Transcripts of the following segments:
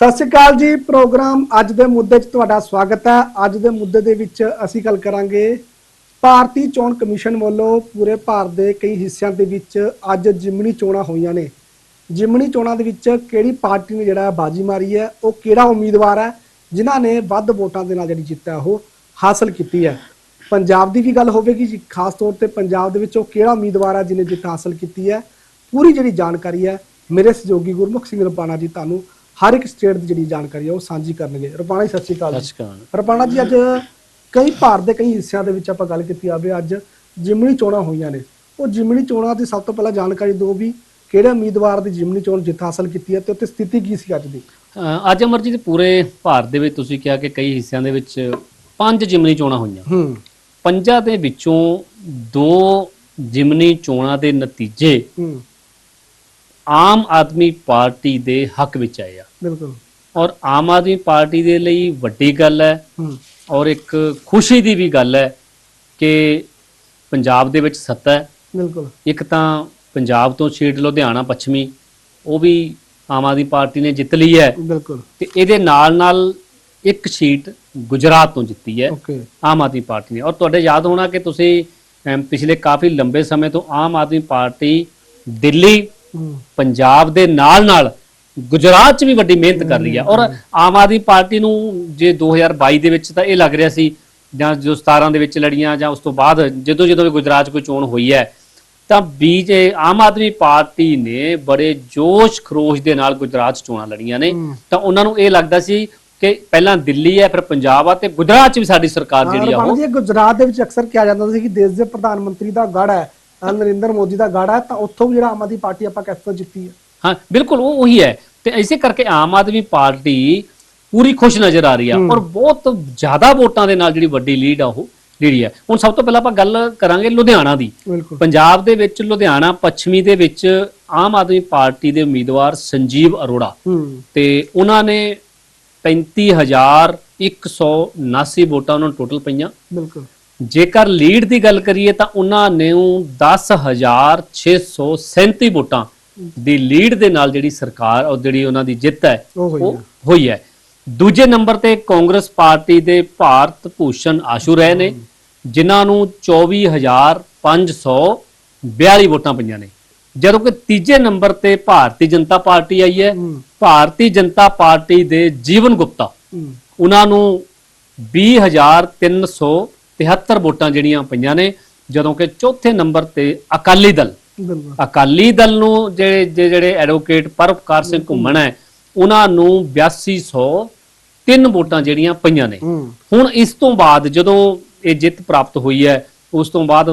ਸਤਿ ਸ਼੍ਰੀ ਅਕਾਲ ਜੀ, ਪ੍ਰੋਗਰਾਮ ਅੱਜ ਦੇ ਮੁੱਦੇ 'ਚ ਤੁਹਾਡਾ ਸਵਾਗਤ ਹੈ। ਅੱਜ ਦੇ ਮੁੱਦੇ ਦੇ ਵਿੱਚ ਅਸੀਂ ਗੱਲ ਕਰਾਂਗੇ ਭਾਰਤੀ ਚੋਣ ਕਮਿਸ਼ਨ ਵੱਲੋਂ ਪੂਰੇ ਭਾਰਤ ਦੇ ਕਈ ਹਿੱਸਿਆਂ ਦੇ ਵਿੱਚ ਅੱਜ ਜਿਮਣੀ ਚੋਣਾਂ ਹੋਈਆਂ ਨੇ। ਜਿਮਣੀ ਚੋਣਾਂ ਦੇ ਵਿੱਚ ਕਿਹੜੀ ਪਾਰਟੀ ਨੇ ਜਿਹੜਾ ਬਾਜੀ ਮਾਰੀ ਹੈ, ਉਹ ਕਿਹੜਾ ਉਮੀਦਵਾਰ ਹੈ, ਜਿਨ੍ਹਾਂ ਨੇ ਵੱਧ ਵੋਟਾਂ ਦੇ ਨਾਲ ਜਿਹੜੀ ਜਿੱਤ ਹੈ ਉਹ ਹਾਸਲ ਕੀਤੀ ਹੈ। ਪੰਜਾਬ ਦੀ ਵੀ ਗੱਲ ਹੋਵੇਗੀ ਜੀ, ਖਾਸ ਤੌਰ ਤੇ ਪੰਜਾਬ ਦੇ ਵਿੱਚ ਉਹ ਕਿਹੜਾ ਉਮੀਦਵਾਰ ਹੈ, ਜਿਹਨੇ ਜਿੱਤ ਹਾਸਲ ਕੀਤੀ ਹੈ। ਪੂਰੀ ਜਿਹੜੀ ਜਾਣਕਾਰੀ ਹੈ, ਮੇਰੇ ਸਹਿਯੋਗੀ ਗੁਰਮੁਖ ਸਿੰਘ ਰਪਾਣਾ ਜੀ ਤੁਹਾਨੂੰ ਹਰ ਇੱਕ ਸਟੇਟ ਦੀ ਜਿਹੜੀ ਜਾਣਕਾਰੀ ਹੈ ਉਹ ਸਾਂਝੀ ਕਰਨਗੇ। ਰਪਾਣਾ ਜੀ ਸਤਿ ਸ਼੍ਰੀ ਅਕਾਲ ਰਪਾਣਾ ਜੀ ਅੱਜ ਕਈ ਭਾਰਤ ਦੇ ਕਈ ਹਿੱਸਿਆਂ ਦੇ ਵਿੱਚ ਆਪਾਂ ਗੱਲ ਕੀਤੀ ਆਵੇ ਅੱਜ ਜਿਮਣੀ ਚੋਣਾਂ ਹੋਈਆਂ ਨੇ। ਉਹ ਜਿਮਣੀ ਚੋਣਾਂ ਦੀ ਸਭ ਤੋਂ ਪਹਿਲਾਂ ਜਾਣਕਾਰੀ ਦਿਓ ਵੀ ਕਿਹੜੇ ਉਮੀਦਵਾਰ ਦੀ ਜਿਮਣੀ ਚੋਣ ਜਿੱਤ ਹਾਸਲ ਕੀਤੀ ਹੈ ਤੇ ਉੱਤੇ ਸਥਿਤੀ ਕੀ ਸੀ ਅੱਜ ਦੀ? ਅੱਜ ਅਮਰਜੀਤ ਪੂਰੇ ਭਾਰਤ ਦੇ ਵਿੱਚ ਤੁਸੀਂ ਕਿਹਾ ਕਿ ਕਈ ਹਿੱਸਿਆਂ ਦੇ ਵਿੱਚ ਪੰਜ ਜਿਮਨੀ ਚੋਣਾਂ ਹੋਈਆਂ। ਹੂੰ। ਪੰਜਾਂ ਦੇ ਵਿੱਚੋਂ ਦੋ ਜਿਮਨੀ ਚੋਣਾਂ ਦੇ ਨਤੀਜੇ ਹੂੰ। ਆਮ ਆਦਮੀ ਪਾਰਟੀ ਦੇ ਹੱਕ ਵਿੱਚ ਆਏ ਆ। ਬਿਲਕੁਲ। ਔਰ ਆਮ ਆਦਮੀ ਪਾਰਟੀ ਦੇ ਲਈ ਵੱਡੀ ਗੱਲ ਹੈ ਔਰ ਇੱਕ ਖੁਸ਼ੀ ਦੀ ਵੀ ਗੱਲ ਹੈ ਕਿ ਪੰਜਾਬ ਦੇ ਵਿੱਚ ਸੱਤਾ ਹੈ। ਬਿਲਕੁਲ। ਇੱਕ ਤਾਂ ਪੰਜਾਬ ਤੋਂ ਸੀਟ ਲੁਧਿਆਣਾ ਪੱਛਮੀ ਉਹ ਵੀ ਆਮ ਆਦਮੀ ਪਾਰਟੀ ਨੇ ਜਿੱਤ ਲਈ ਹੈ। ਬਿਲਕੁਲ। ਤੇ ਇਹਦੇ ਨਾਲ ਨਾਲ ਇੱਕ ਸੀਟ ਗੁਜਰਾਤ ਤੋਂ ਜਿੱਤੀ ਹੈ ਆਮ ਆਦਮੀ ਪਾਰਟੀ ਨੇ। ਔਰ ਤੁਹਾਡੇ ਯਾਦ ਹੋਣਾ ਕਿ ਤੁਸੀਂ ਪਿਛਲੇ ਕਾਫੀ ਲੰਬੇ ਸਮੇਂ ਤੋਂ ਆਮ ਆਦਮੀ ਪਾਰਟੀ ਦਿੱਲੀ ਪੰਜਾਬ ਦੇ ਨਾਲ ਨਾਲ ਗੁਜਰਾਤ 'ਚ ਵੀ ਵੱਡੀ ਮਿਹਨਤ ਕਰ ਰਹੀ ਹੈ। ਔਰ ਆਮ ਆਦਮੀ ਪਾਰਟੀ ਨੂੰ ਜੇ 2022 ਦੇ ਵਿੱਚ ਤਾਂ ਇਹ ਲੱਗ ਰਿਹਾ ਸੀ ਜਾਂ ਜੋ 17 ਦੇ ਵਿੱਚ ਲੜੀਆਂ ਜਾਂ ਉਸ ਤੋਂ ਬਾਅਦ ਜਦੋਂ ਜਦੋਂ ਵੀ ਗੁਜਰਾਤ 'ਚ ਕੋਈ ਚੋਣ ਹੋਈ ਹੈ ਤਾਂ ਬੀਜੇ ਆਮ ਆਦਮੀ ਪਾਰਟੀ ਨੇ ਬੜੇ ਜੋਸ਼ ਖਰੋਸ਼ ਦੇ ਨਾਲ ਗੁਜਰਾਤ 'ਚ ਚੋਣਾਂ ਲੜੀਆਂ ਨੇ। ਤਾਂ ਉਹਨਾਂ ਨੂੰ ਇਹ ਲੱਗਦਾ ਸੀ ਕਿ ਪਹਿਲਾਂ ਦਿੱਲੀ ਹੈ ਫਿਰ ਪੰਜਾਬ ਆ ਤੇ ਗੁਜਰਾਤ 'ਚ ਵੀ ਸਾਡੀ ਸਰਕਾਰ ਜਿਹੜੀ ਆ ਉਹ ਗੁਜਰਾਤ ਦੇ ਵਿੱਚ ਅਕਸਰ ਕਿਹਾ ਜਾਂਦਾ ਸੀ ਕਿ ਦੇਸ਼ ਦੇ ਪ੍ਰਧਾਨ ਮੰਤਰੀ ਦਾ ਗੜ ਹੈ ਨਰਿੰਦਰ ਮੋਦੀ ਦਾ ਗੜ ਹੈ ਤਾਂ ਉੱਥੋਂ ਵੀ ਜਿਹੜਾ ਆਮ ਆਦਮੀ ਪਾਰਟੀ ਆਪਾਂ ਕਿਸ ਤੋਂ ਜਿੱਤੀ ਹੈ। ਹਾਂ ਬਿਲਕੁਲ ਉਹ ਉਹੀ ਹੈ। ਤੇ ਇਸੇ ਕਰਕੇ ਆਮ ਆਦਮੀ ਪਾਰਟੀ ਪੂਰੀ ਖੁਸ਼ ਨਜ਼ਰ ਆ ਰਹੀ ਆ ਔਰ ਬਹੁਤ ਜ਼ਿਆਦਾ ਵੋਟਾਂ ਦੇ ਨਾਲ ਜਿਹੜੀ ਵੱਡੀ ਲੀਡ ਆ ਉਹ ਜਿਹੜੀ ਹੈ ਹੁਣ ਸਭ ਤੋਂ ਪਹਿਲਾਂ ਆਪਾਂ ਗੱਲ ਕਰਾਂਗੇ ਲੁਧਿਆਣਾ ਦੀ। ਪੰਜਾਬ ਦੇ ਵਿੱਚ ਲੁਧਿਆਣਾ ਪੱਛਮੀ ਦੇ ਵਿੱਚ ਆਮ ਆਦਮੀ ਪਾਰਟੀ ਦੇ ਉਮੀਦਵਾਰ ਸੰਜੀਵ ਅਰੋੜਾ ਤੇ ਉਹਨਾਂ ਨੇ 35179 ਵੋਟਾਂ ਉਹਨਾਂ ਨੂੰ ਟੋਟਲ ਪਈਆਂ। ਬਿਲਕੁਲ। ਜੇਕਰ ਲੀਡ ਦੀ ਗੱਲ ਕਰੀਏ ਤਾਂ ਉਹਨਾਂ ਨੇ 10637 ਵੋਟਾਂ ਦੀ ਲੀਡ ਦੇ ਨਾਲ ਜਿਹੜੀ ਸਰਕਾਰ ਔਰ ਜਿਹੜੀ ਉਹਨਾਂ ਦੀ ਜਿੱਤ ਹੈ ਉਹ ਹੋਈ ਹੈ। ਦੂਜੇ ਨੰਬਰ ਤੇ ਕਾਂਗਰਸ ਪਾਰਟੀ ਦੇ ਭਾਰਤ ਭੂਸ਼ਣ ਆਸ਼ੂ ਰਹੇ ਨੇ ਜਿਨ੍ਹਾਂ ਨੂੰ 24542 ਵੋਟਾਂ ਪਈਆਂ ਨੇ। ਜਦੋਂ ਕਿ ਤੀਜੇ ਨੰਬਰ ਤੇ ਭਾਰਤੀ ਜਨਤਾ ਪਾਰਟੀ ਆਈ ਹੈ। ਭਾਰਤੀ ਜਨਤਾ ਪਾਰਟੀ ਦੇ ਜੀਵਨ ਗੁਪਤਾ ਉਹਨਾਂ ਨੂੰ 20373 ਵੋਟਾਂ ਜਿਹੜੀਆਂ ਪਈਆਂ ਨੇ ਜਦੋਂ ਕਿ ਚੌਥੇ ਨੰਬਰ ਤੇ ਅਕਾਲੀ ਦਲ ਅਕਾਲੀ ਦਲ ਨੂੰ ਜਿਹੜੇ ਜਿਹੜੇ ਐਡਵੋਕੇਟ ਪਰਵਕਾਰ ਸਿੰਘ ਘੁੰਮਣ ਹੈ ਉਹਨਾਂ ਨੂੰ 8203 ਵੋਟਾਂ ਜਿਹੜੀਆਂ ਪਈਆਂ ਨੇ। ਹੁਣ ਇਸ ਤੋਂ ਬਾਅਦ ਜਦੋਂ ਇਹ ਜਿੱਤ ਪ੍ਰਾਪਤ ਹੋਈ ਹੈ ਉਸ ਤੋਂ ਬਾਅਦ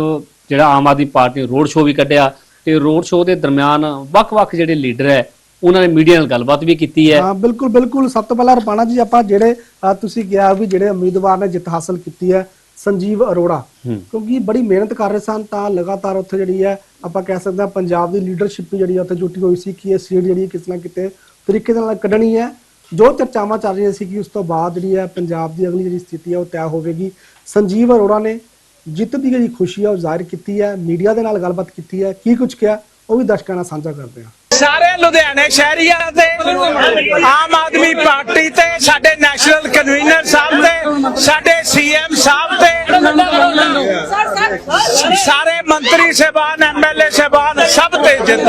ਜਿਹੜਾ ਆਮ ਆਦਮੀ ਪਾਰਟੀ ਨੇ ਰੋਡ ਸ਼ੋਅ ਵੀ ਕੱਢਿਆ ਤੇ ਰੋਡ ਸ਼ੋਅ ਦੇ ਦਰਮਿਆਨ ਵੱਖ-ਵੱਖ ਜਿਹੜੇ ਲੀਡਰ ਹੈ ਉਹਨਾਂ ਨੇ ਮੀਡੀਆ ਨਾਲ ਗੱਲਬਾਤ ਵੀ ਕੀਤੀ ਹੈ। ਹਾਂ ਬਿਲਕੁਲ ਬਿਲਕੁਲ ਸਭ ਤੋਂ ਪਹਿਲਾਂ ਰਪਾਣਾ ਜੀ ਆਪਾਂ ਜਿਹੜੇ ਤੁਸੀਂ ਕਿਹਾ ਵੀ ਜਿਹੜੇ ਉਮੀਦਵਾਰ ਨੇ ਜਿੱਤ ਹਾਸਲ ਕੀਤੀ ਹੈ ਸੰਜੀਵ ਅਰੋੜਾ। ਕਿਉਂਕਿ ਬੜੀ ਮਿਹਨਤ ਕਰ ਰਹੇ ਸਨ ਤਾਂ ਲਗਾਤਾਰ ਉੱਥੇ ਜਿਹੜੀ ਹੈ ਆਪਾਂ ਕਹਿ ਸਕਦੇ ਹਾਂ ਪੰਜਾਬ ਦੀ ਲੀਡਰਸ਼ਿਪ ਜਿਹੜੀ ਉੱਥੇ ਜੁਟੀ ਹੋਈ ਸੀ ਕਿ ਇਹ ਸੀਟ ਜਿਹੜੀ ਕਿਸ ਨਾ ਕਿਤੇ ਤਰੀਕੇ ਨਾਲ ਕੱਢਣੀ ਹੈ। ਜੋ ਚਰਚਾਵਾਂ ਚੱਲ ਰਹੀਆਂ ਸੀ ਕਿ ਉਸ ਤੋਂ ਬਾਅਦ ਜਿਹੜੀ ਹੈ ਪੰਜਾਬ ਦੀ ਅਗਲੀ ਜਿਹੜੀ ਸਥਿਤੀ ਹੈ ਉਹ ਤੈਅ ਹੋਵੇਗੀ। ਸੰਜੀਵ ਅਰੋੜਾ ਨੇ ਜਿੱਤ ਦੀ ਜਿਹੜੀ ਖੁਸ਼ੀ ਹੈ ਉਹ ਜ਼ਾਹਿਰ ਕੀਤੀ ਹੈ ਮੀਡੀਆ ਦੇ ਨਾਲ ਗੱਲਬਾਤ ਕੀਤੀ ਹੈ ਕੀ ਕੁਝ ਕਿਹਾ ਉਹ ਵੀ ਦਰਸ਼ਕਾਂ ਨਾਲ ਸਾਂਝਾ ਕਰਦੇ ਹਾਂ। ਸਾਰੇ ਲੁਧਿਆਣੇ ਸ਼ਹਿਰੀਆਂ ਤੇ ਆਮ ਆਦਮੀ ਪਾਰਟੀ ਤੇ ਸਾਡੇ ਨੈਸ਼ਨਲ ਕਨਵੀਨਰ ਸਾਹਿਬ ਸਾਡੇ ਸੀਐਮ ਸਾਹਿਬ ਤੇ ਸਾਰੇ ਮੰਤਰੀ ਸਹਿਬਾਨ ਐਮਐਲਏ ਸਹਿਬਾਨ ਸਭ ਤੇ ਜਿੱਤ।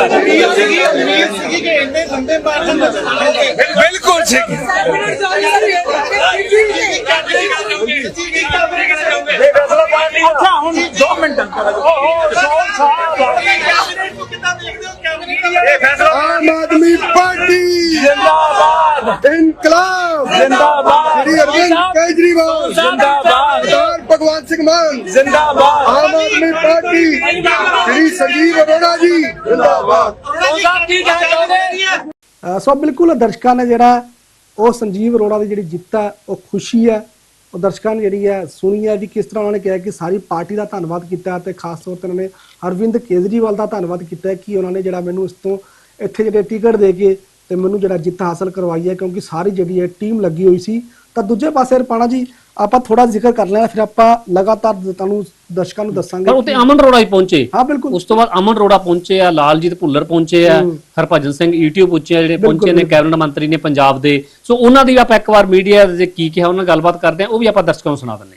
ਬਿਲਕੁਲ ਸੀ ਅੱਛਾ ਹੁਣ 2 ਮਿੰਟ। ਸਾਹਿਬ ਇਹ ਫੈਸਲਾ ਆਮ ਆਦਮੀ ਪਾਰਟੀ ਜਿੰਦਾਬਾਦ। ਇਨਕਲਾਬ। ਜਿੰਦਾਬਾਦ। ਸ਼੍ਰੀ ਅਰਵਿੰਦ ਕੇਜਰੀਵਾਲ। ਜਿੰਦਾਬਾਦ। ਸਰਦਾਰ ਭਗਵੰਤ ਸਿੰਘ ਮਾਨ। ਜਿੰਦਾਬਾਦ। ਆਮ ਆਦਮੀ ਪਾਰਟੀ। ਸ਼੍ਰੀ ਸੰਜੀਵ ਅਰੋੜਾ ਜੀ। ਜਿੰਦਾਬਾਦ। ਸੋ ਬਿਲਕੁਲ ਦਰਸ਼ਕਾਂ ਨੇ ਜਿਹੜਾ ਉਹ ਸੰਜੀਵ ਅਰੋੜਾ ਦੀ ਜਿਹੜੀ ਜਿੱਤ ਹੈ ਉਹ ਖੁਸ਼ੀ ਹੈ ਉਹ ਦਰਸ਼ਕਾਂ ਨੇ ਜਿਹੜੀ ਹੈ, ਸੁਣੀ ਹੈ ਵੀ ਕਿਸ ਤਰ੍ਹਾਂ ਉਹਨਾਂ ਨੇ ਕਿਹਾ ਕਿ ਸਾਰੀ ਪਾਰਟੀ ਦਾ ਧੰਨਵਾਦ ਕੀਤਾ ਤੇ ਖਾਸ ਤੌਰ ਤੇ ਉਹਨਾਂ ਨੇ ਅਰਵਿੰਦ ਕੇਜਰੀਵਾਲ ਦਾ ਧੰਨਵਾਦ ਕੀਤਾ ਕਿ ਉਹਨਾਂ ਨੇ ਜਿਹੜਾ ਮੈਨੂੰ ਇਸ ਤੋਂ ਇੱਥੇ ਜਿਹੜੇ ਟਿਕਟ ਦੇ ਕੇ ਤੇ ਮੈਨੂੰ ਜਿਹੜਾ ਜਿੱਤ ਹਾਸਲ ਕਰਵਾਈ ਹੈ ਕਿਉਂਕਿ ਸਾਰੀ ਜਿਹੜੀ ਹੈ ਟੀਮ ਲੱਗੀ ਹੋਈ ਸੀ ਤਾਂ ਦੂਜੇ ਪਾਸੇ ਰਪਾਣਾ ਜੀ ਆਪਾਂ ਥੋੜਾ ਜ਼ਿਕਰ ਕਰ ਲੈਣਾ ਫਿਰ ਆਪਾਂ ਲਗਾਤਾਰ ਤੁਹਾਨੂੰ ਦਰਸ਼ਕਾਂ ਨੂੰ ਦੱਸਾਂਗੇ ਪਰ ਉੱਤੇ ਅਮਨ ਰੋੜਾ ਹੀ ਪਹੁੰਚੇ। ਹਾਂ ਬਿਲਕੁਲ। ਉਸ ਤੋਂ ਬਾਅਦ ਅਮਨ ਰੋੜਾ ਪਹੁੰਚੇ ਆ ਲਾਲਜੀਤ ਭੁੱਲਰ ਪਹੁੰਚੇ ਆ ਹਰਭਜਨ ਸਿੰਘ YouTube ਪਹੁੰਚੇ ਆ ਜਿਹੜੇ ਪਹੁੰਚੇ ਨੇ ਕੈਬਨਿਟ ਮੰਤਰੀ ਨੇ ਪੰਜਾਬ ਦੇ। ਸੋ ਉਹਨਾਂ ਦੀ ਆਪਾਂ ਇੱਕ ਵਾਰ ਮੀਡੀਆ ਦੇ ਕੀ ਕਿਹਾ ਉਹਨਾਂ ਨਾਲ ਗੱਲਬਾਤ ਕਰਦੇ ਆ ਉਹ ਵੀ ਆਪਾਂ ਦਰਸ਼ਕਾਂ ਨੂੰ ਸੁਣਾ ਦਿੰਦੇ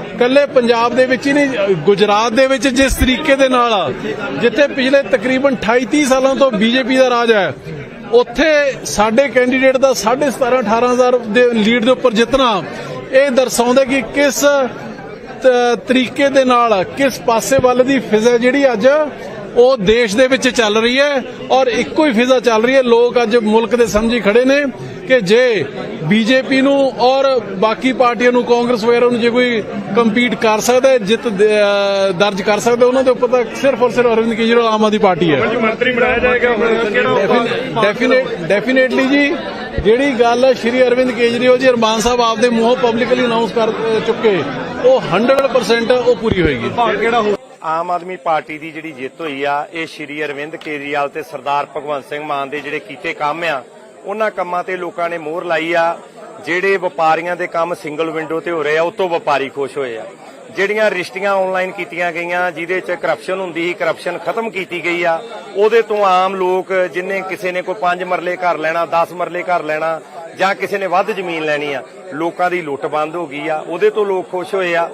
ਕੱਲੇ ਪੰਜਾਬ ਦੇ ਵਿੱਚ ਹੀ ਨਹੀਂ, ਗੁਜਰਾਤ ਦੇ ਵਿੱਚ ਜਿਸ ਤਰੀਕੇ ਦੇ ਨਾਲ, ਜਿੱਥੇ ਪਿਛਲੇ ਤਕਰੀਬਨ 28 30 ਸਾਲਾਂ ਤੋਂ ਬੀਜੇਪੀ ਦਾ ਰਾਜ ਹੈ, ਉੱਥੇ ਸਾਡੇ ਕੈਂਡੀਡੇਟ ਦਾ 17.5 18000 ਦੇ ਲੀਡ ਦੇ ਉੱਪਰ ਜਿੱਤਣਾ, ਇਹ ਦਰਸਾਉਂਦਾ ਕਿ ਕਿਸ ਤਰੀਕੇ ਦੇ ਨਾਲ, ਕਿਸ ਪਾਸੇ ਵੱਲ ਦੀ ਫਿਜ਼ਾ ਜਿਹੜੀ ਅੱਜ ਉਹ ਦੇਸ਼ ਦੇ ਵਿੱਚ ਚੱਲ ਰਹੀ ਹੈ ਔਰ ਇੱਕੋ ਹੀ ਫਿਜ਼ਾ ਚੱਲ ਰਹੀ ਹੈ। ਲੋਕ ਅੱਜ ਮੁਲਕ ਦੇ ਸਮਝੀ ਖੜੇ ਨੇ। ਕਿ ਜੇ ਬੀਜੇਪੀ ਨੂੰ ਔਰ ਬਾਕੀ ਪਾਰਟੀਆਂ ਨੂੰ ਕਾਂਗਰਸ ਵਗੈਰਾ ਨੂੰ ਜੇ ਕੋਈ ਕੰਪੀਟ ਕਰ ਸਕਦਾ ਜਿੱਤ ਦਰਜ ਕਰ ਸਕਦਾ ਉਹਨਾਂ ਦੇ ਉੱਪਰ ਤਾਂ ਸਿਰਫ ਔਰ ਸਿਰਫ ਅਰਵਿੰਦ ਕੇਜਰੀਵਾਲ ਆਮ ਆਦਮੀ ਪਾਰਟੀ ਹੈ। ਮੰਤਰੀ ਬਣਾਇਆ ਜਾਏਗਾ ਹੁਣ ਕਿਹੜਾ ਡੈਫੀਨੇਟ ਡੈਫੀਨੇਟਲੀ ਜੀ ਜਿਹੜੀ ਗੱਲ ਸ਼੍ਰੀ ਅਰਵਿੰਦ ਕੇਜਰੀਵਾਲ ਜੀ ਅਰਮਾਨ ਸਾਹਿਬ ਆਪਦੇ ਮੂੰਹੋਂ ਪਬਲਿਕਲੀ ਅਨਾਉਂਸ ਕਰ ਚੁੱਕੇ ਉਹ 100% ਉਹ ਪੂਰੀ ਹੋਏਗੀ। ਆਮ ਆਦਮੀ ਪਾਰਟੀ ਦੀ ਜਿਹੜੀ ਜਿੱਤ ਹੋਈ ਆ ਇਹ ਸ਼੍ਰੀ ਅਰਵਿੰਦ ਕੇਜਰੀਵਾਲ ਤੇ ਸਰਦਾਰ ਭਗਵੰਤ ਸਿੰਘ ਮਾਨ ਦੇ ਜਿਹੜੇ ਕੀਤੇ ਕੰਮ ਆ ਉਹਨਾਂ ਕੰਮਾਂ ਤੇ ਲੋਕਾਂ ਨੇ ਮੋਹਰ ਲਾਈ ਆ। ਜਿਹੜੇ ਵਪਾਰੀਆਂ ਦੇ ਕੰਮ ਸਿੰਗਲ ਵਿੰਡੋ ਤੇ ਹੋ ਰਹੇ ਆ, ਉਹ ਤੋਂ ਵਪਾਰੀ ਖੁਸ਼ ਹੋਏ ਆ। ਜਿਹੜੀਆਂ ਰਿਸ਼ਤੀਆਂ ਆਨਲਾਈਨ ਕੀਤੀਆਂ ਗਈਆਂ, ਜਿਹਦੇ 'ਚ ਕਰਪਸ਼ਨ ਹੁੰਦੀ ਸੀ ਕਰਪਸ਼ਨ ਖਤਮ ਕੀਤੀ ਗਈ ਆ। ਉਹਦੇ ਤੋਂ ਆਮ ਲੋਕ ਜਿਨੇ ਕਿਸੇ ਨੇ ਕੋਈ 5 ਮਰਲੇ ਘਰ ਲੈਣਾ 10 ਮਰਲੇ ਘਰ ਲੈਣਾ, ਜਾਂ ਕਿਸੇ ਨੇ ਵੱਧ ਜ਼ਮੀਨ ਲੈਣੀ ਆ, ਲੋਕਾਂ ਦੀ ਲੁੱਟ ਬੰਦ ਹੋ ਗਈ ਆ। ਉਹਦੇ ਤੋਂ ਲੋਕ ਖੁਸ਼ ਹੋਏ ਆ।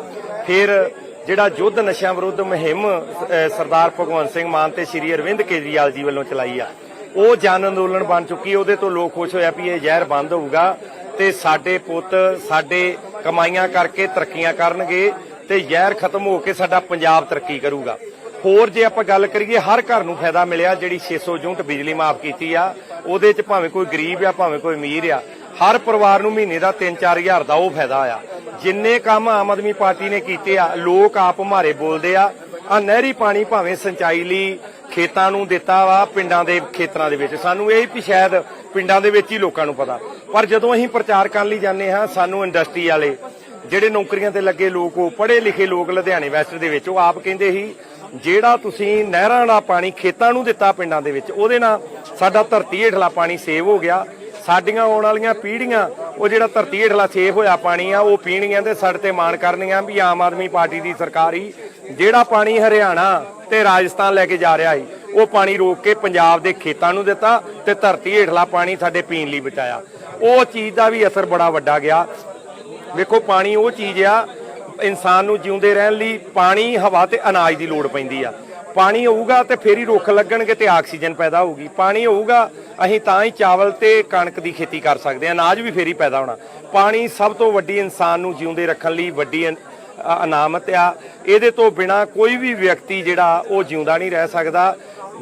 ਫਿਰ ਜਿਹੜਾ ਯੁੱਧ ਨਸ਼ਿਆਂ ਵਿਰੁੱਧ ਮੁਹਿੰਮ ਸਰਦਾਰ ਭਗਵੰਤ ਸਿੰਘ ਮਾਨ ਤੇ ਸ਼੍ਰੀ ਅਰਵਿੰਦ ਕੇਜਰੀਵਾਲ ਜੀ ਵੱਲੋਂ ਚਲਾਈ ਆ ਉਹ ਜਨ ਅੰਦੋਲਨ ਬਣ ਚੁੱਕੀ ਉਹਦੇ ਤੋਂ ਲੋਕ ਖੁਸ਼ ਹੋਇਆ ਵੀ ਇਹ ਜ਼ਹਿਰ ਬੰਦ ਹੋਊਗਾ ਤੇ ਸਾਡੇ ਪੁੱਤ, ਸਾਡੇ ਕਮਾਈਆਂ ਕਰਕੇ ਤਰੱਕੀਆਂ ਕਰਨਗੇ ਤੇ ਜ਼ਹਿਰ ਖਤਮ ਹੋ ਕੇ ਸਾਡਾ ਪੰਜਾਬ ਤਰੱਕੀ ਕਰੂਗਾ। ਹੋਰ ਜੇ ਆਪਾਂ ਗੱਲ ਕਰੀਏ, ਹਰ ਘਰ ਨੂੰ ਫਾਇਦਾ ਮਿਲਿਆ, ਜਿਹੜੀ 600 ਯੂਨਿਟ ਬਿਜਲੀ ਮਾਫ ਕੀਤੀ ਆ, ਉਹਦੇ ਚ ਭਾਵੇਂ ਕੋਈ ਗਰੀਬ ਆ, ਭਾਵੇਂ ਕੋਈ ਅਮੀਰ ਆ, ਹਰ ਪਰਿਵਾਰ ਨੂੰ ਮਹੀਨੇ ਦਾ 3-4000 ਦਾ ਉਹ ਫਾਇਦਾ ਆ। ਜਿੰਨੇ ਕੰਮ ਆਮ ਆਦਮੀ ਪਾਰਟੀ ਨੇ ਕੀਤੇ ਆ, ਲੋਕ ਆਪ ਮਾਰੇ ਬੋਲਦੇ ਆ ਆ ਨਹਿਰੀ ਪਾਣੀ ਭਾਵੇਂ ਸਿੰਚਾਈ ਲਈ ਖੇਤਾਂ ਨੂੰ ਦਿੱਤਾ ਵਾ ਪਿੰਡਾਂ ਦੇ ਖੇਤਰਾਂ ਦੇ ਵਿੱਚ। ਸਾਨੂੰ ਇਹ ਵੀ ਸ਼ਾਇਦ ਪਿੰਡਾਂ ਦੇ ਵਿੱਚ ਹੀ ਲੋਕਾਂ ਨੂੰ ਪਤਾ। ਪਰ ਜਦੋਂ ਅਸੀਂ ਪ੍ਰਚਾਰ ਕਰਨ ਲਈ ਜਾਂਦੇ ਹਾਂ, ਸਾਨੂੰ ਇੰਡਸਟਰੀ ਵਾਲੇ, ਜਿਹੜੇ ਨੌਕਰੀਆਂ ਤੇ ਲੱਗੇ ਲੋਕ, ਉਹ ਪੜ੍ਹੇ ਲਿਖੇ ਲੋਕ ਲੁਧਿਆਣੇ ਵੈਸਟ ਦੇ ਵਿੱਚ, ਉਹ ਆਪ ਕਹਿੰਦੇ ਸੀ, ਜਿਹੜਾ ਤੁਸੀਂ ਨਹਿਰਾਂ ਦਾ ਪਾਣੀ ਖੇਤਾਂ ਨੂੰ ਦਿੱਤਾ ਪਿੰਡਾਂ ਦੇ ਵਿੱਚ, ਉਹਦੇ ਨਾਲ ਸਾਡਾ ਧਰਤੀ ਹੇਠਲਾ ਪਾਣੀ ਸੇਵ ਹੋ ਗਿਆ। ਸਾਡੀਆਂ ਆਉਣ ਵਾਲੀਆਂ ਪੀੜ੍ਹੀਆਂ, ਉਹ ਜਿਹੜਾ ਧਰਤੀ ਹੇਠਲਾ ਸੇਵ ਹੋਇਆ ਪਾਣੀ ਆ, ਉਹ ਪੀਣਗੀਆਂ ਤੇ ਸਾਡੇ ਤੇ ਮਾਣ ਕਰਨਗੀਆਂ ਵੀ ਆਮ ਆਦਮੀ ਪਾਰਟੀ ਦੀ ਸਰਕਾਰ ਹੀ ਜਿਹੜਾ ਪਾਣੀ ਹਰਿਆਣਾ ਤੇ ਰਾਜਸਥਾਨ ਲੈ ਕੇ ਜਾ ਰਿਹਾ ਸੀ, ਉਹ ਪਾਣੀ ਰੋਕ ਕੇ ਪੰਜਾਬ ਦੇ ਖੇਤਾਂ ਨੂੰ ਦਿੱਤਾ ਤੇ ਧਰਤੀ ਹੇਠਲਾ ਪਾਣੀ ਸਾਡੇ ਪੀਣ ਲਈ ਬਚਾਇਆ। ਉਹ ਚੀਜ਼ ਦਾ ਵੀ ਅਸਰ ਬੜਾ ਵੱਡਾ ਗਿਆ। ਵੇਖੋ, ਪਾਣੀ ਉਹ ਚੀਜ਼ ਆ, ਇਨਸਾਨ ਨੂੰ ਜਿਉਂਦੇ ਰਹਿਣ ਲਈ ਪਾਣੀ, ਹਵਾ ਤੇ ਅਨਾਜ ਦੀ ਲੋੜ ਪੈਂਦੀ ਆ। ਪਾਣੀ ਹੋਊਗਾ ਤੇ ਫੇਰ ਹੀ ਰੁੱਖ ਲੱਗਣਗੇ ਤੇ ਆਕਸੀਜਨ ਪੈਦਾ ਹੋਊਗੀ। ਪਾਣੀ ਹੋਊਗਾ, ਅਸੀਂ ਤਾਂ ਹੀ ਚਾਵਲ ਤੇ ਕਣਕ ਦੀ ਖੇਤੀ ਕਰ ਸਕਦੇ ਆ ਅਨਾਜ ਵੀ ਫੇਰ ਹੀ ਪੈਦਾ ਹੋਣਾ। ਪਾਣੀ ਸਭ ਤੋਂ ਵੱਡੀ ਇਨਸਾਨ ਨੂੰ ਜਿਉਂਦੇ ਰੱਖਣ ਲਈ ਵੱਡੀ ਅਨਾਮਤ ਆ। ਇਹਦੇ ਤੋਂ ਬਿਨਾ ਕੋਈ ਵੀ ਵਿਅਕਤੀ ਜਿਹੜਾ, ਉਹ ਜਿਉਂਦਾ ਨਹੀਂ ਰਹਿ ਸਕਦਾ।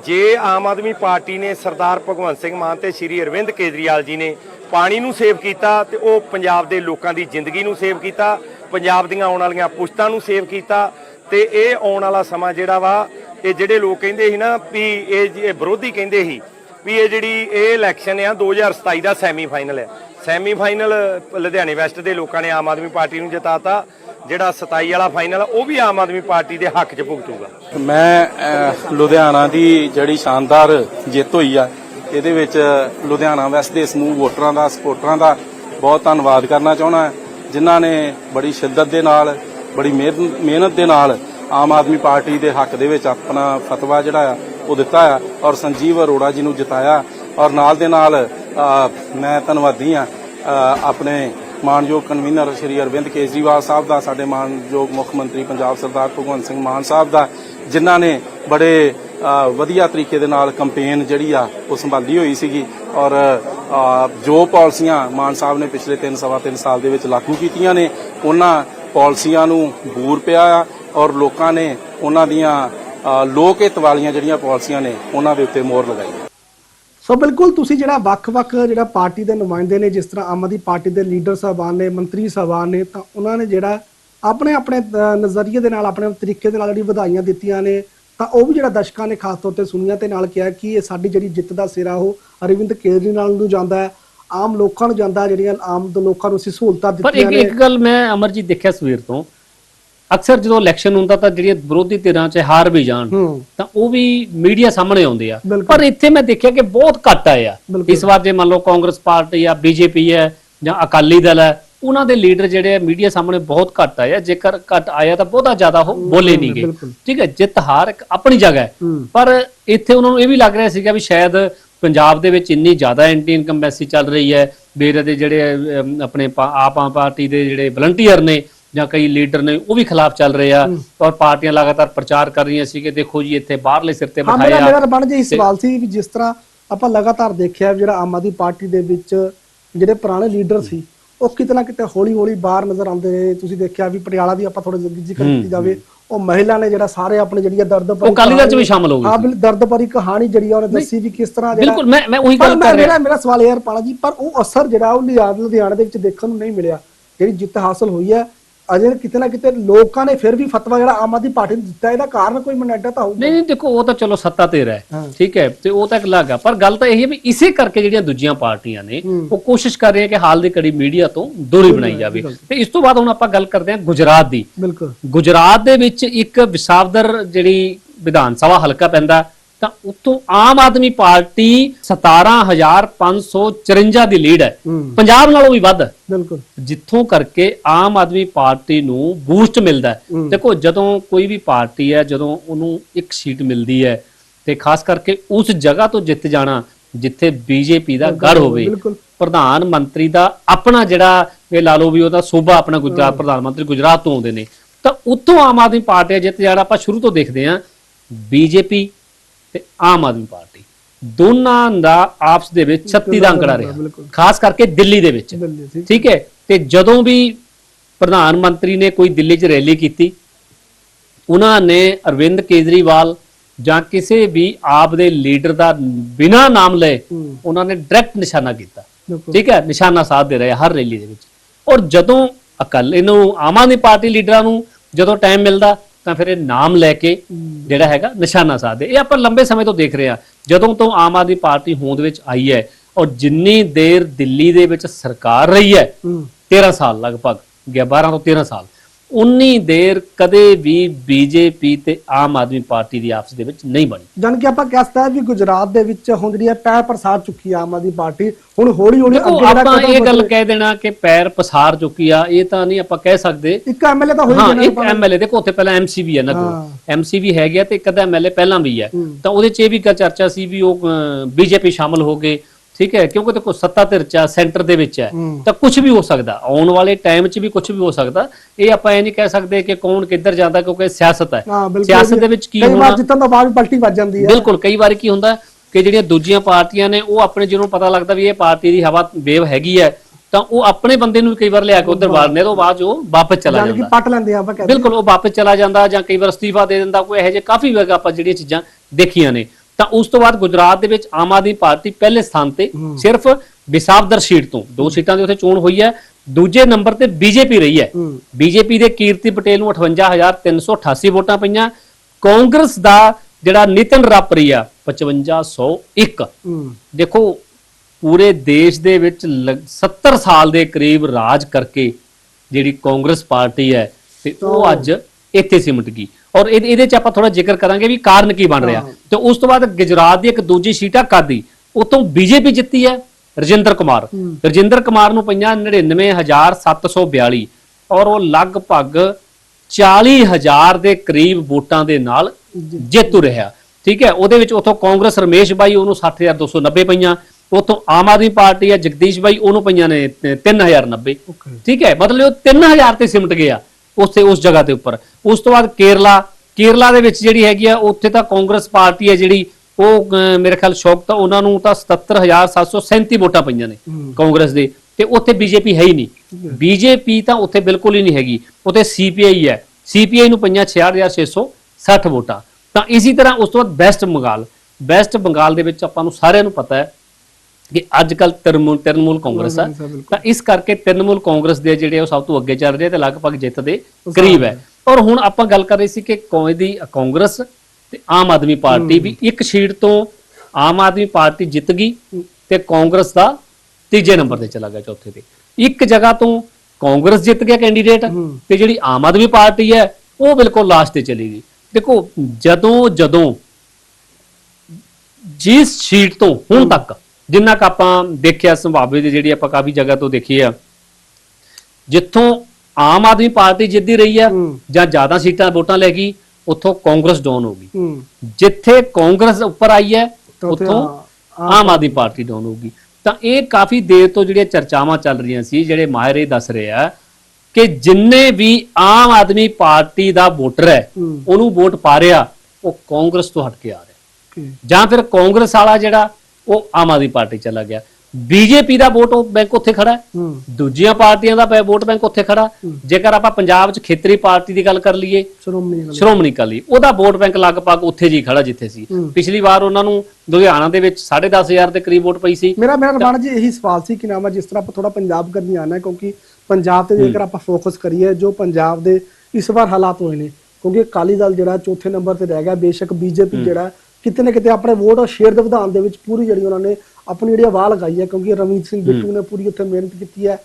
ਜੇ ਆਮ ਆਦਮੀ ਪਾਰਟੀ ਨੇ ਸਰਦਾਰ ਭਗਵੰਤ ਸਿੰਘ ਮਾਨ ਤੇ ਸ਼੍ਰੀ ਅਰਵਿੰਦ ਕੇਜਰੀਵਾਲ ਜੀ ਨੇ ਪਾਣੀ ਨੂੰ ਸੇਵ ਕੀਤਾ ਤੇ ਉਹ ਪੰਜਾਬ ਦੇ ਲੋਕਾਂ ਦੀ ਜ਼ਿੰਦਗੀ ਨੂੰ ਸੇਵ ਕੀਤਾ, ਪੰਜਾਬ ਦੀਆਂ ਆਉਣ ਵਾਲੀਆਂ ਪੁਸ਼ਤਾਂ ਨੂੰ ਸੇਵ ਕੀਤਾ, ਤੇ ਇਹ ਆਉਣ ਵਾਲਾ ਸਮਾਂ ਜਿਹੜਾ ਵਾ, ਇਹ ਜਿਹੜੇ ਲੋਕ ਕਹਿੰਦੇ ਸੀ ਨਾ ਵੀ ਇਹ ਵਿਰੋਧੀ ਕਹਿੰਦੇ ਸੀ ਵੀ ਇਹ ਜਿਹੜੀ ਇਹ ਇਲੈਕਸ਼ਨ ਆ 2027 ਦਾ ਸੈਮੀ ਫਾਈਨਲ ਹੈ ਸੈਮੀ ਫਾਈਨਲ ਲੁਧਿਆਣੇ ਵੈਸਟ ਦੇ ਲੋਕਾਂ ਨੇ ਆਮ ਆਦਮੀ ਪਾਰਟੀ ਨੂੰ ਜਿਤਾਤਾ। ਜਿਹੜਾ 27 ਵਾਲਾ ਫਾਈਨਲ ਉਹ ਵੀ ਆਮ ਆਦਮੀ ਪਾਰਟੀ ਦੇ ਹੱਕ 'ਚ ਭੁਗਤੂਗਾ। ਮੈਂ ਲੁਧਿਆਣਾ ਦੀ ਜਿਹੜੀ ਸ਼ਾਨਦਾਰ ਜਿੱਤ ਹੋਈ ਆ, ਇਹਦੇ ਵਿੱਚ ਲੁਧਿਆਣਾ ਵੈਸਟ ਦੇ ਸਮੂਹ ਵੋਟਰਾਂ ਦਾ, ਸਪੋਰਟਰਾਂ ਦਾ ਬਹੁਤ ਧੰਨਵਾਦ ਕਰਨਾ ਚਾਹੁੰਦਾ ਜਿਨ੍ਹਾਂ ਨੇ ਬੜੀ ਸ਼ਿੱਦਤ ਦੇ ਨਾਲ, ਬੜੀ ਮਿਹਨਤ ਮਿਹਨਤ ਦੇ ਨਾਲ ਆਮ ਆਦਮੀ ਪਾਰਟੀ ਦੇ ਹੱਕ ਦੇ ਵਿੱਚ ਆਪਣਾ ਫਤਵਾ ਜਿਹੜਾ ਆ, ਉਹ ਦਿੱਤਾ ਆ, ਔਰ ਸੰਜੀਵ ਅਰੋੜਾ ਜੀ ਨੂੰ ਜਿਤਾਇਆ, ਔਰ ਨਾਲ ਦੇ ਨਾਲ ਮੈਂ ਧੰਨਵਾਦੀ ਆ ਆਪਣੇ ਮਾਨਯੋਗ ਕਨਵੀਨਰ ਸ਼੍ਰੀ ਅਰਵਿੰਦ ਕੇਜਰੀਵਾਲ ਸਾਹਿਬ ਦਾ, ਸਾਡੇ ਮਾਨਯੋਗ ਮੁੱਖ ਮੰਤਰੀ ਪੰਜਾਬ ਸਰਦਾਰ ਭਗਵੰਤ ਸਿੰਘ ਮਾਨ ਸਾਹਿਬ ਦਾ, ਜਿਨ੍ਹਾਂ ਨੇ ਬੜੇ ਵਧੀਆ ਤਰੀਕੇ ਦੇ ਨਾਲ ਕੰਪੇਨ ਜਿਹੜੀ ਆ, ਉਹ ਸੰਭਾਲੀ ਹੋਈ ਸੀਗੀ। ਔਰ ਜੋ ਪਾਲਿਸੀਆਂ ਮਾਨ ਸਾਹਿਬ ਨੇ ਪਿਛਲੇ 3 ਸਵਾ 3 ਸਾਲ ਦੇ ਵਿੱਚ ਲਾਗੂ ਕੀਤੀਆਂ ਨੇ, ਉਹਨਾਂ ਪਾਲਿਸੀਆਂ ਨੂੰ ਬੂਰ ਪਿਆ ਆ ਔਰ ਲੋਕਾਂ ਨੇ ਉਹਨਾਂ ਦੀਆਂ ਲੋਕ ਹਿੱਤ ਵਾਲੀਆਂ ਜਿਹੜੀਆਂ ਪਾਲਿਸੀਆਂ ਨੇ, ਉਹਨਾਂ ਦੇ ਉੱਤੇ ਮੋਹਰ ਲਗਾਈ ਸੋ ਬਿਲਕੁਲ ਤੁਸੀਂ ਜਿਹੜਾ ਵੱਖ-ਵੱਖ ਜਿਹੜਾ ਪਾਰਟੀ ਦੇ ਨੁਮਾਇੰਦੇ ਨੇ ਜਿਸ ਤਰ੍ਹਾਂ ਆਮ ਆਦਮੀ ਪਾਰਟੀ ਦੇ ਲੀਡਰ ਸਾਹਿਬਾਨ ਨੇ ਮੰਤਰੀ ਸਾਹਿਬਾਨ ਨੇ ਤਾਂ ਉਹਨਾਂ ਨੇ ਜਿਹੜਾ ਆਪਣੇ ਆਪਣੇ ਨਜ਼ਰੀਏ ਦੇ ਨਾਲ ਆਪਣੇ ਤਰੀਕੇ ਦੇ ਨਾਲ ਜਿਹੜੀ ਵਧਾਈਆਂ ਦਿੱਤੀਆਂ ਨੇ ਤਾਂ ਉਹ ਵੀ ਜਿਹੜਾ ਦਰਸ਼ਕਾਂ ਨੇ ਖਾਸ ਤੌਰ ਤੇ ਸੁਣੀਆਂ ਤੇ ਨਾਲ ਕਿਹਾ ਕਿ ਇਹ ਸਾਡੀ ਜਿਹੜੀ ਜਿੱਤ ਦਾ ਸਿਰਾ ਉਹ ਅਰਵਿੰਦ ਕੇਜਰੀਵਾਲ ਨੂੰ ਜਾਂਦਾ ਹੈ। ਆਮ ਲੋਕਾਂ ਨੂੰ ਜਾਂਦਾ ਜਿਹੜੀਆਂ ਆਮ ਦੇ ਲੋਕਾਂ ਨੂੰ ਅਸੀਂ ਸਹੂਲਤਾਂ ਪਰ ਦਿੱਤੀਆਂ ਇੱਕ ਨੇ। ਇੱਕ ਗੱਲ ਮੈਂ ਅਮਰਜੀਤ ਦੇਖਿਆ ਸਵੇਰ ਤੋਂ ਅਕਸਰ ਜਦੋਂ ਇਲੈਕਸ਼ਨ ਹੁੰਦਾ ਤਾਂ ਜਿਹੜੀਆਂ ਵਿਰੋਧੀ ਧਿਰਾਂ 'ਚ ਹਾਰ ਵੀ ਜਾਣ ਹੂੰ ਤਾਂ ਉਹ ਵੀ ਮੀਡੀਆ ਸਾਹਮਣੇ ਆਉਂਦੇ ਆ। ਪਰ ਇੱਥੇ ਮੈਂ ਦੇਖਿਆ ਕਿ ਬਹੁਤ ਘੱਟ ਆਏ ਆ। ਇਸ ਵਾਰ ਜੇ ਮੰਨ ਲਓ ਕਾਂਗਰਸ ਪਾਰਟੀ ਆ ਬੀਜੇਪੀ ਹੈ ਜਾਂ ਅਕਾਲੀ ਦਲ ਹੈ ਉਹਨਾਂ ਦੇ ਲੀਡਰ ਜਿਹੜੇ ਆ ਮੀਡੀਆ ਸਾਹਮਣੇ ਬਹੁਤ ਘੱਟ ਆਏ ਆ ਜੇਕਰ ਘੱਟ ਆਇਆ ਤਾਂ ਬਹੁਤਾ ਜ਼ਿਆਦਾ ਉਹ ਬੋਲੇ ਨਹੀਂਗੇ ਬਿਲਕੁਲ। ਠੀਕ ਹੈ ਜਿੱਤ ਹਾਰ ਇੱਕ ਆਪਣੀ ਜਗ੍ਹਾ ਹੈ। ਪਰ ਇੱਥੇ ਉਹਨਾਂ ਨੂੰ ਇਹ ਵੀ ਲੱਗ ਰਿਹਾ ਸੀਗਾ ਵੀ ਸ਼ਾਇਦ ਪੰਜਾਬ ਦੇ ਵਿੱਚ ਇੰਨੀ ਜ਼ਿਆਦਾ ਐਂਟੀ ਇਨਕੰਬੈਂਸੀ ਚੱਲ ਰਹੀ ਹੈ ਬੇਰ ਦੇ ਜਿਹੜੇ ਆਪਣੇ ਆਪ ਪਾਰਟੀ ਦੇ ਜਿਹੜੇ ਵਲੰਟੀਅਰ ਨੇ ਜਾਂ ਕਈ ਲੀਡਰ ਨੇ ਉਹ ਵੀ ਖਿਲਾਫ ਚੱਲ ਰਹੇ ਆ ਔਰ ਪਾਰਟੀਆਂ ਲਗਾਤਾਰ ਪ੍ਰਚਾਰ ਕਰ ਰਹੀਆਂ ਸੀ ਕਿ ਦੇਖੋ ਜੀ ਇੱਥੇ ਬਾਹਰਲੇ ਸਿਰ ਤੇ ਬਿਠਾਏ ਆ। ਮੇਰਾ ਬਣ ਜੇ ਸਵਾਲ ਸੀ ਵੀ ਜਿਸ ਤਰ੍ਹਾਂ ਆਪਾਂ ਲਗਾਤਾਰ ਦੇਖਿਆ ਜਿਹੜਾ ਆਮ ਆਦਮੀ ਪਾਰਟੀ ਦੇ ਵਿੱਚ ਜਿਹੜੇ ਪੁਰਾਣੇ ਲੀਡਰ ਸੀ ਉਹ ਕਿਤੇ ਨਾ ਕਿਤੇ ਹੌਲੀ ਹੌਲੀ ਬਾਹਰ ਨਜ਼ਰ ਆਉਂਦੇ ਰਹੇ। ਤੁਸੀਂ ਦੇਖਿਆ ਵੀ ਪਟਿਆਲਾ ਦੀ ਆਪਾਂ ਥੋੜਾ ਜਿਹਾ ਜ਼ਿਕਰ ਕੀਤੀ ਜਾਵੇ ਉਹ ਮਹਿਲਾ ਨੇ ਜਿਹੜਾ ਸਾਰੇ ਆਪਣੇ ਜਿਹੜੀ ਦਰਦ ਭਰੀ ਉਹ ਅਕਾਲੀ ਦਲ ਚ ਵੀ ਸ਼ਾਮਲ ਹੋ ਗਈ ਹਾਂ। ਬਿਲ ਦਰਦ ਭਰੀ ਕਹਾਣੀ ਜਿਹੜੀ ਆ ਉਹਨੇ ਦੱਸੀ ਵੀ ਕਿਸ ਤਰ੍ਹਾਂ ਜਿਹੜਾ ਬਿਲਕੁਲ ਮੈਂ ਮੈਂ ਉਹੀ ਗੱਲ ਕਰ ਰਿਹਾ। ਮੇਰਾ ਮੇਰਾ ਸਵਾਲ ਯਾਰ ਪਾਲਾ ਜੀ ਪਰ ਉਹ ਅਸਰ ਜਿਹੜਾ ਉਹ ਲੁਧਿਆਣਾ ਲੁਧਿਆਣੇ ਦੇ ਵਿੱਚ ਦੇਖਣ ਨੂੰ ਨਹੀਂ ਮਿਲਿਆ। ਜਿਹੜੀ ਜਿੱਤ ਹਾਸਲ ਹੋਈ ਹੈ ਅਜੇ ਕਿਤੇ ਨਾ ਕਿਤੇ ਲੋਕਾਂ ਨੇ ਫਿਰ ਵੀ ਫਤਵਾ ਜਿਹੜਾ ਆਮ ਆਦਮੀ ਪਾਰਟੀ ਨੂੰ ਦਿੱਤਾ ਇਹਦਾ ਕਾਰਨ ਕੋਈ ਮਨੇਡਾ ਤਾਂ ਹੋਊਗਾ। ਨਹੀਂ ਨਹੀਂ ਦੇਖੋ ਉਹ ਤਾਂ ਚਲੋ ਸੱਤਾ ਤੇ ਹੈ ਹਾਂ। ਠੀਕ ਹੈ ਤੇ ਉਹ ਤਾਂ ਇੱਕ ਅਲੱਗ ਆ। ਪਰ ਗੱਲ ਤਾਂ ਇਹ ਹੈ ਵੀ ਇਸੇ ਕਰਕੇ ਜਿਹੜੀਆਂ ਦੂਜੀਆਂ ਪਾਰਟੀਆਂ ਨੇ ਉਹ ਕੋਸ਼ਿਸ਼ ਕਰ ਰਹੀਆਂ ਕਿ ਹਾਲ ਦੀ ਘੜੀ ਮੀਡੀਆ ਤੋਂ ਦੂਰੀ ਬਣਾਈ ਜਾਵੇ। ਤੇ ਇਸ ਤੋਂ ਬਾਅਦ ਹੁਣ ਆਪਾਂ ਗੱਲ ਕਰਦੇ ਹਾਂ ਗੁਜਰਾਤ ਦੀ। ਬਿਲਕੁਲ। ਗੁਜਰਾਤ ਦੇ ਵਿੱਚ ਇੱਕ ਵਿਸਾਵਦਰ ਜਿਹੜੀ ਵਿਧਾਨ ਸਭਾ ਹਲਕਾ ਪੈਂਦਾ ਤਾਂ ਉੱਥੋਂ ਆਮ ਆਦਮੀ ਪਾਰਟੀ 17554 ਦੀ ਲੀਡ ਹੈ। ਪੰਜਾਬ ਨਾਲੋਂ ਵੀ ਵੱਧ ਹੈ। ਬਿਲਕੁਲ ਜਿੱਥੋਂ ਕਰਕੇ ਆਮ ਆਦਮੀ ਪਾਰਟੀ ਨੂੰ ਬੂਸਟ ਮਿਲਦਾ ਹੈ ਦੇਖੋ ਜਦੋਂ ਕੋਈ ਵੀ ਪਾਰਟੀ ਹੈ ਜਦੋਂ ਉਹਨੂੰ ਇੱਕ ਸੀਟ ਮਿਲਦੀ ਹੈ ਤੇ ਖਾਸ ਕਰਕੇ ਉਸ ਜਗ੍ਹਾ ਤੋਂ ਜਿੱਤ ਜਾਣਾ ਜਿੱਥੇ ਬੀਜੇਪੀ ਦਾ ਗੜ ਹੋਵੇ। ਪ੍ਰਧਾਨ ਮੰਤਰੀ ਦਾ ਆਪਣਾ ਜਿਹੜਾ ਇਹ ਲਾ ਲਓ ਵੀ ਉਹਦਾ ਸੂਬਾ ਆਪਣਾ ਗੁਜਰਾਤ ਪ੍ਰਧਾਨ ਮੰਤਰੀ ਗੁਜਰਾਤ ਤੋਂ ਆਉਂਦੇ ਨੇ ਤਾਂ ਉੱਥੋਂ ਆਮ ਆਦਮੀ ਪਾਰਟੀ ਜਿੱਤ ਜਾਣਾ ਆਪਾਂ ਸ਼ੁਰੂ ਤੋਂ ਦੇਖਦੇ ਹਾਂ ਬੀਜੇਪੀ ਤੇ ਆਮ ਆਦਮੀ ਪਾਰਟੀ। ਦੋਨਾਂ ਦਾ ਆਪਸ ਦੇ ਵਿੱਚ 36 ਦਾ ਅੰਕੜਾ ਰਿਹਾ। ਬਿਲਕੁਲ। ਖਾਸ ਕਰਕੇ ਦਿੱਲੀ ਦੇ ਵਿੱਚ। ਦਿੱਲੀ ਸੀ ਠੀਕ ਹੈ? ਤੇ ਜਦੋਂ ਵੀ ਪ੍ਰਧਾਨ ਮੰਤਰੀ ਨੇ ਕੋਈ ਦਿੱਲੀ 'ਚ ਰੈਲੀ ਕੀਤੀ ਉਹਨਾਂ ਨੇ ਅਰਵਿੰਦ ਕੇਜਰੀਵਾਲ ਜਾਂ ਕਿਸੇ ਵੀ ਆਪ ਦੇ ਲੀਡਰ ਦਾ ਬਿਨਾਂ ਨਾਮ ਲਏ ਹੂੰ। ਉਹਨਾਂ ਨੇ ਡਾਇਰੈਕਟ ਨਿਸ਼ਾਨਾ ਕੀਤਾ। ਬਿਲਕੁਲ। ਠੀਕ ਹੈ? ਨਿਸ਼ਾਨਾ ਸਾਧ ਦੇ ਰਹੇ ਆ ਹਰ ਰੈਲੀ ਦੇ ਵਿੱਚ। ਔਰ ਜਦੋਂ ਅਕਲ ਇਹਨੂੰ ਆਮ ਆਦਮੀ ਪਾਰਟੀ ਲੀਡਰਾਂ ਨੂੰ ਜਦੋਂ ਟਾਈਮ ਮਿਲਦਾ ਤਾਂ ਫਿਰ ਇਹ ਨਾਮ ਲੈ ਕੇ ਜਿਹੜਾ ਹੈਗਾ ਨਿਸ਼ਾਨਾ ਸਾਧਦੇ ਇਹ ਆਪਾਂ ਲੰਬੇ ਸਮੇਂ ਤੋਂ ਦੇਖ ਰਹੇ ਆ ਜਦੋਂ ਤੋਂ ਆਮ ਆਦਮੀ ਪਾਰਟੀ ਹੋਂਦ ਵਿੱਚ ਆਈ ਹੈ ਔਰ ਜਿੰਨੀ ਦੇਰ ਦਿੱਲੀ ਦੇ ਵਿੱਚ ਸਰਕਾਰ ਰਹੀ ਹੈ ਹੂੰ। 13 ਸਾਲ ਲਗਭਗ 12 ਤੋਂ 13 ਸਾਲ। ਉਨੀ ਦੇਰ ਕਦੇ ਵੀ ਬੀਜੇਪੀ ਤੇ ਆਮ ਆਦਮੀ ਪਾਰਟੀ ਦੀ ਆਪਸ ਦੇ ਵਿੱਚ ਨਹੀਂ ਬਣੀ। ਜਾਨ ਕਿ ਆਪਾਂ ਕਹਿ ਵੀ ਗੁਜਰਾਤ ਦੇ ਵਿੱਚ ਜਿਹੜੀ ਹੈ ਪੈਰ ਪ੍ਰਸਾਰ ਚੁੱਕੀ ਆਮ ਆਦਮੀ ਪਾਰਟੀ ਹੁਣ ਹੌਲੀ ਹੌਲੀ ਅੱਗੇ ਜਿਹੜਾ ਆਪਾਂ ਇਹ ਗੱਲ ਕਹਿ ਦੇਣਾ ਕਿ ਪੈਰ ਪਸਾਰ ਚੁੱਕੀ ਆ ਇਹ ਤਾਂ ਨਹੀਂ ਆਪਾਂ ਕਹਿ ਸਕਦੇ। ਇੱਕ ਐਮਐਲਏ ਤਾਂ ਹੋਈ ਹਾਂ ਇੱਕ ਐਮਐਲਏ ਦੇਖੋ ਉੱਥੇ ਪਹਿਲਾਂ ਐਮਸੀਬੀ ਹੈ। ਨਾ। ਕੋਲ ਐਮਸੀਬੀ ਹੈ ਗਿਆ ਤੇ ਇੱਕ ਅੱਧਾ ਐਮਐਲਏ ਪਹਿਲਾਂ ਵੀ ਹੈ। ਤਾਂ ਉਹਦੇ 'ਚ ਇਹ ਵੀ ਗੱਲ ਚਰਚਾ ਸੀ ਵੀ ਉਹ ਬੀਜੇਪੀ ਸ਼ਾਮਲ ਹੋ ਗਏ। ਠੀਕ ਹੈ ਕਿਉਂਕਿ ਦੇਖੋ ਸੱਤਾ ਧਿਰ ਚ ਆ, ਸੈਂਟਰ ਦੇ ਵਿੱਚ ਹੈ। ਤਾਂ ਕੁਝ ਵੀ ਹੋ ਸਕਦਾ। ਆਉਣ ਵਾਲੇ ਟਾਈਮ 'ਚ ਵੀ ਕੁਝ ਵੀ ਹੋ ਸਕਦਾ। ਇਹ ਆਪਾਂ ਇਹ ਨਹੀਂ ਕਹਿ ਸਕਦੇ ਕਿ ਕੌਣ ਕਿੱਧਰ ਜਾਂਦਾ ਕਿਉਂਕਿ ਸਿਆਸਤ ਹੈ। ਸਿਆਸਤ ਦੇ ਵਿੱਚ ਕੀ ਕਈ ਹੋਣਾ? ਵਾਰ ਜਿੱਤਣ ਤੋਂ ਬਾਅਦ ਪਲਟੀ ਵੱਜ ਜਾਂਦੀ ਹੈ। ਬਿਲਕੁਲ ਕਈ ਵਾਰ ਕੀ ਹੁੰਦਾ ਕਿ ਜਿਹੜੀਆਂ ਦੂਜੀਆਂ ਪਾਰਟੀਆਂ ਨੇ ਉਹ ਆਪਣੇ ਜਿਹਨੂੰ ਪਤਾ ਲੱਗਦਾ ਵੀ ਇਹ ਪਾਰਟੀ ਦੀ ਹਵਾ ਵੇਵ ਹੈਗੀ ਹੈ ਤਾਂ ਉਹ ਆਪਣੇ ਬੰਦੇ ਨੂੰ ਕਈ ਵਾਰ ਲਿਆ ਕੇ ਉਧਰ ਵਾਰਨੇ ਤੋਂ ਬਾਅਦ ਉਹ ਵਾਪਸ ਚਲਾ ਕਿ ਜਾਂਦਾ। ਪੱਟ ਲੈਂਦੇ ਆ ਆਪਾਂ ਕਹਿੰਦੇ ਬਿਲਕੁਲ ਉਹ ਵਾਪਸ ਚਲਾ ਜਾਂਦਾ ਜਾਂ ਕਈ ਵਾਰ ਅਸਤੀਫਾ ਦੇ ਦਿੰਦਾ ਕੋਈ ਇਹੋ ਜਿਹੇ ਕਾਫੀ ਵਾਰ ਆਪਾਂ ਜਿਹੜੀਆਂ ਚੀਜ਼ਾਂ ਦੇਖੀਆਂ ਨੇ। ਤਾਂ ਉਸ ਤੋਂ ਬਾਅਦ ਗੁਜਰਾਤ ਦੇ ਵਿੱਚ ਆਮ ਆਦਮੀ ਪਾਰਟੀ ਪਹਿਲੇ ਸਥਾਨ ਤੇ ਸਿਰਫ ਵਿਸਾਵਦਰ ਸੀਟ ਤੋਂ ਦੋ ਸੀਟਾਂ ਦੇ ਉੱਥੇ ਚੋਣ ਹੋਈ ਹੈ। ਦੂਜੇ ਨੰਬਰ ਤੇ ਬੀਜੇਪੀ ਰਹੀ ਹੈ। ਬੀਜੇਪੀ ਦੇ ਕੀਰਤੀ ਪਟੇਲ ਨੂੰ 58388 ਵੋਟਾਂ ਪਈਆਂ। ਕਾਂਗਰਸ ਦਾ ਜਿਹੜਾ ਨਿਤਨ ਰਾਪਰੀਆ 5501 ਹੂੰ। ਦੇਖੋ ਪੂਰੇ ਦੇਸ਼ ਦੇ ਵਿੱਚ ਲਗ- 70 ਸਾਲ ਦੇ ਕਰੀਬ ਰਾਜ ਕਰਕੇ ਜਿਹੜੀ ਕਾਂਗਰਸ ਪਾਰਟੀ ਹੈ ਤੇ ਉਹ ਅੱਜ ਇੱਥੇ ਸਿਮਟ ਗਈ। ਔਰ ਇਹਦੇ ਇਹਦੇ ਚ ਆਪਾਂ ਥੋੜਾ ਜ਼ਿਕਰ ਕਰਾਂਗੇ ਵੀ ਕਾਰਨ ਕੀ ਬਣ ਰਿਹਾ। ਤੇ ਉਸ ਤੋਂ ਬਾਅਦ ਗੁਜਰਾਤ ਦੀ ਇੱਕ ਦੂਜੀ ਸੀਟਾ ਕਾਦੀ ਉਤੋਂ ਬੀਜੇਪੀ ਜਿੱਤੀ ਹੈ ਰਜਿੰਦਰ ਕੁਮਾਰ। ਰਜਿੰਦਰ ਕੁਮਾਰ ਨੂੰ ਪਈਆਂ 99742 ਔਰ ਉਹ ਲਗਭਗ 40000 ਦੇ ਕਰੀਬ ਵੋਟਾਂ ਦੇ ਨਾਲ ਜੇਤੂ ਰਿਹਾ। ਠੀਕ ਹੈ ਉਹਦੇ ਵਿੱਚ ਉਥੋਂ ਕਾਂਗਰਸ ਰਮੇਸ਼ ਬਾਈ ਉਹਨੂੰ 60290 ਪਈਆਂ ਉਥੋਂ ਆਮ ਆਦਮੀ ਪਾਰਟੀ ਹੈ ਜਗਦੀਸ਼ ਬਾਈ ਉਹਨੂੰ ਪਈਆਂ ਨੇ 3090 ਠੀਕ ਹੈ ਮਤਲਬ ਉਹ 3000 ਤੇ ਸਿਮਟ ਗਿਆ। ਉਸੇ ਉਸ ਜਗ੍ਹਾ ਦੇ ਉੱਪਰ। ਉਸ ਤੋਂ ਬਾਅਦ ਕੇਰਲਾ ਕੇਰਲਾ ਦੇ ਵਿੱਚ ਜਿਹੜੀ ਹੈਗੀ ਆ ਉੱਥੇ ਤਾਂ ਕਾਂਗਰਸ ਪਾਰਟੀ ਹੈ ਜਿਹੜੀ ਉਹ ਮੇਰੇ ਖਿਆਲ ਸ਼ੌਕ ਤਾਂ ਉਹਨਾਂ ਨੂੰ ਤਾਂ 77737 ਵੋਟਾਂ ਪਈਆਂ ਨੇ ਕਾਂਗਰਸ ਦੇ। ਤੇ ਉੱਥੇ ਬੀਜੇਪੀ ਹੈ ਹੀ ਨਹੀਂ। ਬੀਜੇਪੀ ਤਾਂ ਉੱਥੇ ਬਿਲਕੁਲ ਹੀ ਨਹੀਂ ਹੈਗੀ। ਉੱਥੇ ਸੀਪੀਆਈ ਹੈ। ਸੀਪੀਆਈ ਨੂੰ ਪਈਆਂ 66660 ਵੋਟਾਂ। ਤਾਂ ਇਸੇ ਤਰ੍ਹਾਂ ਉਸ ਤੋਂ ਬਾਅਦ ਵੈਸਟ ਬੰਗਾਲ। ਵੈਸਟ ਬੰਗਾਲ ਦੇ ਵਿੱਚ ਆਪਾਂ ਨੂੰ ਸਾਰਿਆਂ ਨੂੰ ਪਤਾ ਹੈ ਕਿ ਅੱਜ ਕੱਲ ਤ੍ਰਿਣਮੂਲ ਤ੍ਰਿਣਮੂਲ ਕਾਂਗਰਸ ਆ। ਤਾਂ ਇਸ ਕਰਕੇ ਤ੍ਰਿਣਮੂਲ ਕਾਂਗਰਸ ਦੇ ਜਿਹੜੇ ਉਹ ਸਭ ਤੋਂ ਅੱਗੇ ਚੱਲ ਰਹੇ ਤੇ ਲਗਭਗ ਜਿੱਤ ਦੇ ਕਰੀਬ ਹੈ। ਔਰ ਹੁਣ ਆਪਾਂ ਗੱਲ ਕਰ ਰਹੇ ਸੀ ਕਿ ਕੌਂ ਦੀ ਕਾਂਗਰਸ ਤੇ ਆਮ ਆਦਮੀ ਪਾਰਟੀ ਵੀ ਇੱਕ ਸੀਟ ਤੋਂ ਆਮ ਆਦਮੀ ਪਾਰਟੀ ਜਿੱਤ ਗਈ ਤੇ ਕਾਂਗਰਸ ਦਾ ਤੀਜੇ ਨੰਬਰ ਤੇ ਚਲਾ ਗਿਆ ਚੌਥੇ ਤੇ। ਇੱਕ ਜਗ੍ਹਾ ਤੋਂ ਕਾਂਗਰਸ ਜਿੱਤ ਗਿਆ ਕੈਂਡੀਡੇਟ ਤੇ ਜਿਹੜੀ ਆਮ ਆਦਮੀ ਪਾਰਟੀ ਹੈ ਉਹ ਬਿਲਕੁਲ ਲਾਸਟ ਤੇ ਚਲੀ ਗਈ। ਦੇਖੋ ਜਦੋਂ ਜਦੋਂ ਜਿਸ ਸ਼ੀਟ ਤੋਂ ਹੁਣ ਤੱਕ ਜਿੰਨਾ ਕ ਆਪਾਂ ਦੇਖਿਆ ਸੰਭਾਵਿਤ ਦੀ ਜਿਹੜੀ ਆਪਾਂ ਕਾਫੀ ਜਗ੍ਹਾ ਤੋਂ ਦੇਖੀ ਆ ਜਿੱਥੋਂ ਆਮ ਆਦਮੀ ਪਾਰਟੀ ਜਿੱਤਦੀ ਰਹੀ ਆ ਹੂੰ। ਜਾਂ ਜ਼ਿਆਦਾ ਸੀਟਾਂ ਵੋਟਾਂ ਲੈ ਗਈ ਉੱਥੋਂ ਕਾਂਗਰਸ ਡਾਊਨ ਹੋ ਗਈ ਹੂੰ ਜਿੱਥੇ ਕਾਂਗਰਸ ਉੱਪਰ ਆਈ ਹੈ ਉੱਥੇ ਆਮ ਆਦਮੀ ਪਾਰਟੀ ਡਾਊਨ ਹੋਊਗੀ ਤਾਂ ਇਹ ਕਾਫੀ ਦੇਰ ਤੋਂ ਜਿਹੜੀਆਂ ਚਰਚਾਵਾਂ ਚੱਲ ਰਹੀਆਂ ਸੀ ਜਿਹੜੇ ਮਾਹਿਰ ਇਹ ਦੱਸ ਰਹੇ ਆ ਕਿ ਜਿੰਨੇ ਵੀ ਆਮ ਆਦਮੀ ਪਾਰਟੀ ਦਾ ਵੋਟਰ ਹੈ ਹੂੰ। ਉਹਨੂੰ ਵੋਟ ਪਾ ਰਿਹਾ ਉਹ ਕਾਂਗਰਸ ਤੋਂ ਹਟ ਕੇ ਆ ਰਿਹਾ. ਜਾਂ ਫਿਰ ਕਾਂਗਰਸ ਵਾਲਾ ਜਿਹੜਾ ਉਹ ਆਮ ਆਦਮੀ ਪਾਰਟੀ ਚਲਾ ਗਿਆ। ਬੀਜੇਪੀ ਦਾ ਵੋਟ ਬੈਂਕ ਉੱਥੇ ਖੜਾ ਹੈ। ਦੂਜੀਆਂ ਪਾਰਟੀਆਂ ਦਾ ਵੋਟ ਬੈਂਕ ਉੱਥੇ ਖੜਾ ਜੇਕਰ ਆਪਾਂ ਪੰਜਾਬ 'ਚ ਖੇਤਰੀ ਪਾਰਟੀ ਦੀ ਗੱਲ ਕਰ ਲਈਏ ਸ਼੍ਰੋਮਣੀ ਸ਼੍ਰੋਮਣੀ ਅਕਾਲੀ ਉਹਦਾ ਵੋਟ ਬੈਂਕ ਲਗਭਗ ਉੱਥੇ ਜੀ ਖੜਾ ਜਿੱਥੇ ਸੀ। ਪਿਛਲੀ ਵਾਰ ਉਹਨਾਂ ਨੂੰ ਲੁਧਿਆਣਾ ਦੇ ਵਿੱਚ 10500 ਦੇ ਕਰੀਬ ਵੋਟ ਪਈ ਸੀ। ਮੇਰਾ ਮੇਰਾ ਰਮਾਨ ਜੀ ਇਹੀ ਸਵਾਲ ਸੀ ਕਿ ਨਾਮਾ ਜਿਸ ਤਰ੍ਹਾਂ ਆਪਾਂ ਥੋੜਾ ਪੰਜਾਬ ਕਰਨੀ ਆਣਾ ਕਿਉਂਕਿ ਪੰਜਾਬ ਤੇ ਜੇਕਰ ਆਪਾਂ ਫੋਕਸ ਕਰੀਏ ਜੋ ਪੰਜਾਬ ਦੇ ਇਸ ਵਾਰ ਹਾਲਾਤ ਹੋਏ ਨੇ ਕਿਉਂਕਿ ਅਕਾਲੀ ਦਲ ਜਿਹੜਾ ਚੌਥੇ ਨੰਬਰ ਤੇ ਰਹਿ ਗਿਆ ਬੇਸ਼ੱਕ ਬੀਜੇਪੀ ਜਿਹੜਾ ਕਿਤੇ ਨਾ ਕਿਤੇ ਆਪਣੇ ਵੋਟ ਔਰ ਸ਼ੇਅਰ ਦੇ ਵਧਾਉਣ ਦੇ ਵਿੱਚ ਪੂਰੀ ਜਿਹੜੀ ਉਹਨਾਂ ਨੇ ਆਪਣੀ ਜਿਹੜੀ ਆਵਾਜ਼ ਲਗਾਈ ਹੈ ਕਿਉਂਕਿ ਰਵਨੀਤ ਸਿੰਘ ਬਿੱਟੂ ਨੇ ਪੂਰੀ ਉੱਥੇ ਮਿਹਨਤ ਕੀਤੀ ਹੈ।